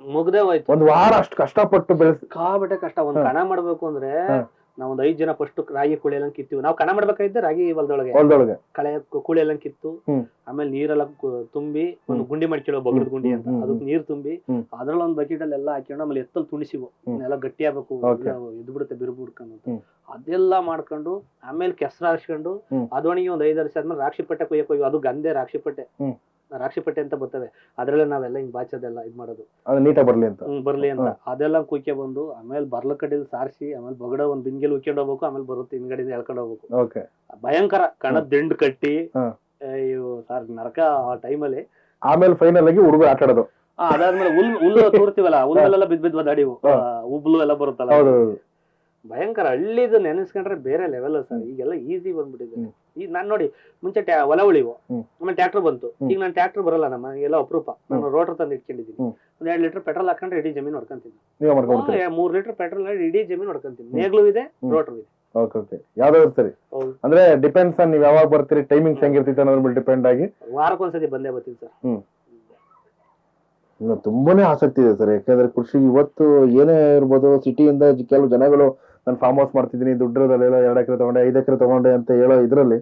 Speaker 1: ಮುಗ್ದೆ ಹೋಯ್ತು.
Speaker 2: ಒಂದ್ ವಾರ ಅಷ್ಟು ಕಷ್ಟಪಟ್ಟು ಬೆಳೆಸ್
Speaker 1: ಕಾಬಟ್ಟೆ ಕಷ್ಟ. ಒಂದ್. ಕಣ ಮಾಡ್ಬೇಕು ಅಂದ್ರೆ ನಾವ್ ಒಂದ್ ಐದ್ ಜನ ಫಸ್ಟ್ ರಾಗಿ ಕುಳಿ ಎಲ್ಲ ಕಿತ್ತೀವಿ. ನಾವು ಕಣ ಮಾಡ್ಬೇಕಾಗಿದ್ದೆ ರಾಗಿ ಹೊಲದೊಳಗೆ.
Speaker 2: ಹೊಲದೊಳಗೆ.
Speaker 1: ಕಳೆ ಕುಳಿ ಎಲ್ಲ ಕಿತ್ತು ಆಮೇಲೆ ನೀರೆಲ್ಲ ತುಂಬಿ ಒಂದು. ಗುಂಡಿ ಮಾಡ್ಕೊಳ್ಳೋ ಬಗ್ಗದ ಗುಂಡಿ ಅಂತ. ಅದಕ್ಕೆ ನೀರ್
Speaker 2: ತುಂಬಿ.
Speaker 1: ಅದ್ರಲ್ಲಿ ಒಂದ್ ಬಕೆಟ್ ಅಲ್ಲಿ ಎಲ್ಲ ಹಾಕೊಂಡು ಆಮೇಲೆ ಎತ್ತಲ್ ತುಣಿಸಿವು. ಎಲ್ಲ ಗಟ್ಟಿ ಆಗ್ಬೇಕು ಇದು ಬಿಡುತ್ತೆ ಬಿರುಬು ಬಿಡ್ಕೊಂಡು. ಅದೆಲ್ಲ ಮಾಡ್ಕೊಂಡು ಆಮೇಲೆ ಕೆಸರ
Speaker 2: ಹಾರಿಸ್ಕೊಂಡು
Speaker 1: ಅದೊಣಿಗೆ ಒಂದ್ ಐದು ವರ್ಷ ಆದ್ಮೇಲೆ ರಾಕ್ಷಿ ಪಟ್ಟೆ ಕೊಯ್ಯಕ್ ಹೋಗಿ ಅದು ಗಂದೆ ರಾಕ್ಷಿ ಪಟ್ಟೆ. ರಾಕ್ಷಿ ಪಟ್ಟೆ ಅಂತ ಬರ್ತವೆ ಅದ್ರಲ್ಲೇ ನಾವೆಲ್ಲ ಹಿಂಗ್ ಬಾಚೋದೆಲ್ಲ ಇದ್ ಮಾಡೋದು.
Speaker 2: ಅದು ನೀಟಾಗಿ ಬರ್ಲಿ ಅಂತ.
Speaker 1: ಹ್ಮ್ ಬರ್ಲಿ ಅಂತ. ಅದೆಲ್ಲ ಕುಯ್ಕೆ ಬಂದು ಆಮೇಲೆ ಬರ್ಲ ಕಡೆಯಲ್ಲಿ ಸಾರಿಸಿ ಆಮೇಲೆ ಬಗಡ ಒಂದ್ ಬಿಂಗೆಲ್ ಉಕ್ಕೊಂಡ್ ಹೋಗ್ಬೇಕು ಆಮೇಲೆ ಬರುತ್ತೆ ಹಿಂದ್ಗಡೆಯಿಂದ ಎಳ್ಕೊಂಡು ಹೋಗ್ಬೇಕು.
Speaker 2: ಓಕೆ.
Speaker 1: ಭಯಂಕರ ಕಣ ದಿಂಡ್ ಕಟ್ಟಿ
Speaker 2: ಹಾ.
Speaker 1: ಅಯ್ಯೋ ಸರ್ ನರಕ ಆ ಟೈಮಲ್ಲಿ.
Speaker 2: ಆಮೇಲೆ ಫೈನಲ್ ಆಗಿ ಹುಡುಗ ಆಟ ಆಡೋದು
Speaker 1: ಅದಾದ್ಮೇಲೆ ಹುಲ್ ಹುಲ್ಲು ತೋರ್ತೀವಲ್ಲ ಹುಲ್ಲೆಲ್ಲ ಬಿದ್ ಬಿದ್ ಅಡಿವು. ಉಬ್ಲು ಎಲ್ಲ ಬರುತ್ತಲ್ಲ.
Speaker 2: ಹೌದು
Speaker 1: ಭಯಂಕರ ಹಳ್ಳಿದು ನೆನೆಸ್ಕೊಂಡ್ರೆ ಬೇರೆ ಲೆವೆಲ್ ಸರ್. ಈಗೆಲ್ಲ ಈಸಿ ಬಂದ್ಬಿಟ್ಟಿದೆ.
Speaker 2: ಹ್ಮ್.
Speaker 1: ಈಗ ನಾನ್ ನೋಡಿ ಮುಂಚೆ ಟ್ಯಾ- ಹೊಲ ಉಳಿವು.
Speaker 2: ಹ್ಮ್.
Speaker 1: ಆಮೇಲೆ ಟ್ರ್ಯಾಕ್ಟರ್ ಬಂತು. ಈಗ ನಾನು ಟ್ರ್ಯಾಕ್ಟರ್ ಬರಲ್ಲ ನಮ್ಮ ಎಲ್ಲ ಅಪರೂಪ. ನಾನು ರೋಟರ್ ತಂದು ಇಟ್ಕೊಂಡಿದ್ದೀನಿ
Speaker 2: ಹ್ಮ್.
Speaker 1: ಒಂದ್ ಎರಡು ಲೀಟರ್ ಪೆಟ್ರೋಲ್ ಹಾಕೊಂಡ್ರೆ ಇಡೀ ಜಮೀನ್ ಹೊಡ್ಕೊಂತೀನಿ.
Speaker 2: ನೀವೇ ಮಾಡ್ಕೊಂಡ್ಬಿಡ್ತೀರಿ
Speaker 1: ಹ್ಮ್, ಮೂರ್ ಲೀಟರ್ ಪೆಟ್ರೋಲ್ ಇಡೀ ಜಮೀನ್ ಹೊಡ್ಕೊಂತೀನಿ.
Speaker 2: ಹ್ಮ್.
Speaker 1: ನೇಗ್ಲು ಇದೆ
Speaker 2: ಹ್ಮ್.
Speaker 1: ರೋಟರ್ ಇದೆ.
Speaker 2: ಓಕೆ ಓಕೆ ಯಾವ್ದಾದ್ರು
Speaker 1: ಹೌದು.
Speaker 2: ಅಂದ್ರೆ ಡಿಪೆಂಡ್ಸ್ ಆನ್ ನೀವ್ ಯಾವಾಗ ಬರ್ತೀರಿ ಟೈಮಿಂಗ್ಸ್ ಹೆಂಗಿರ್ತೈತೆ ಅನ್ನೋದ್ರ ಮೇಲೆ ಡಿಪೆಂಡ್ ಆಗಿ.
Speaker 1: ವಾರಕ್ಕೊಂದ್ಸತಿ ಬಂದೇ ಬರ್ತೀನಿ ಸರ್.
Speaker 2: ಇನ್ನು ತುಂಬಾನೇ ಆಸಕ್ತಿ ಇದೆ ಸರ್. ಯಾಕಂದ್ರೆ ಕೃಷಿ ಇವತ್ತು ಏನೇ ಇರ್ಬೋದು ಸಿಟಿಯಿಂದ ಕೆಲವು ಜನಗಳು ನಾನು ಫಾರ್ಮ್ ಹೌಸ್ ಮಾಡ್ತಿದ್ದೀನಿ ದುಡ್ಡಿರೋದಲ್ಲೆಲ್ಲ ಎರಡು ಎಕರೆ ತಗೊಂಡೆ, ಐದು ಎಕರೆ ತಗೊಂಡೆ ಅಂತ ಹೇಳೋ ಇದರಲ್ಲಿ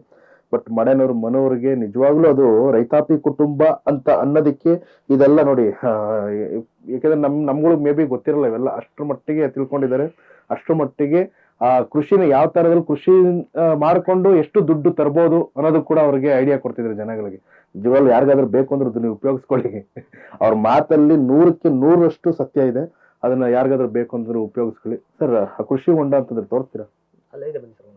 Speaker 2: ಬಟ್ ಮಡೆನವ್ರ ಮನೋರಿಗೆ ನಿಜವಾಗ್ಲೂ ಅದು ರೈತಾಪಿ ಕುಟುಂಬ ಅಂತ ಅನ್ನೋದಕ್ಕೆ ಇದೆಲ್ಲ ನೋಡಿ ಯಾಕೆಂದ್ರೆ ನಮ್, ನಮ್ಗಳು ಮೇ ಬಿ ಗೊತ್ತಿರಲ್ಲ ಇವೆಲ್ಲ, ಅಷ್ಟರ ಮಟ್ಟಿಗೆ ತಿಳ್ಕೊಂಡಿದ್ದಾರೆ, ಅಷ್ಟರ ಮಟ್ಟಿಗೆ ಆ ಕೃಷಿನ ಯಾವ ತರದಲ್ಲಿ ಕೃಷಿ ಮಾಡ್ಕೊಂಡು ಎಷ್ಟು ದುಡ್ಡು ತರ್ಬೋದು ಅನ್ನೋದು ಕೂಡ ಅವ್ರಿಗೆ ಐಡಿಯಾ ಕೊಡ್ತಿದ್ರು ಜನಗಳಿಗೆ. ನಿಜವಾಗ್ಲೂ ಯಾರಿಗಾದ್ರೂ ಬೇಕು ಅಂದ್ರೆ ಅದು ನೀವು ಉಪಯೋಗಿಸ್ಕೊಳ್ಳಿ. ಅವ್ರ ಮಾತಲ್ಲಿ ನೂರಕ್ಕೆ ನೂರಷ್ಟು ಸತ್ಯ ಇದೆ. ಅದನ್ನ ಯಾರಿಗಾದ್ರೂ ಬೇಕು ಅಂತಂದ್ರೆ ಉಪಯೋಗಿಸ್ಕೊಳ್ಳಿ. ಸರ್ ಕೃಷಿ ಹೊಂಡ ಅಂತಂದ್ರೆ ತೋರಿಸ್ತೀರಾ?
Speaker 1: ಅಲ್ಲೇ ಬನ್ನಿ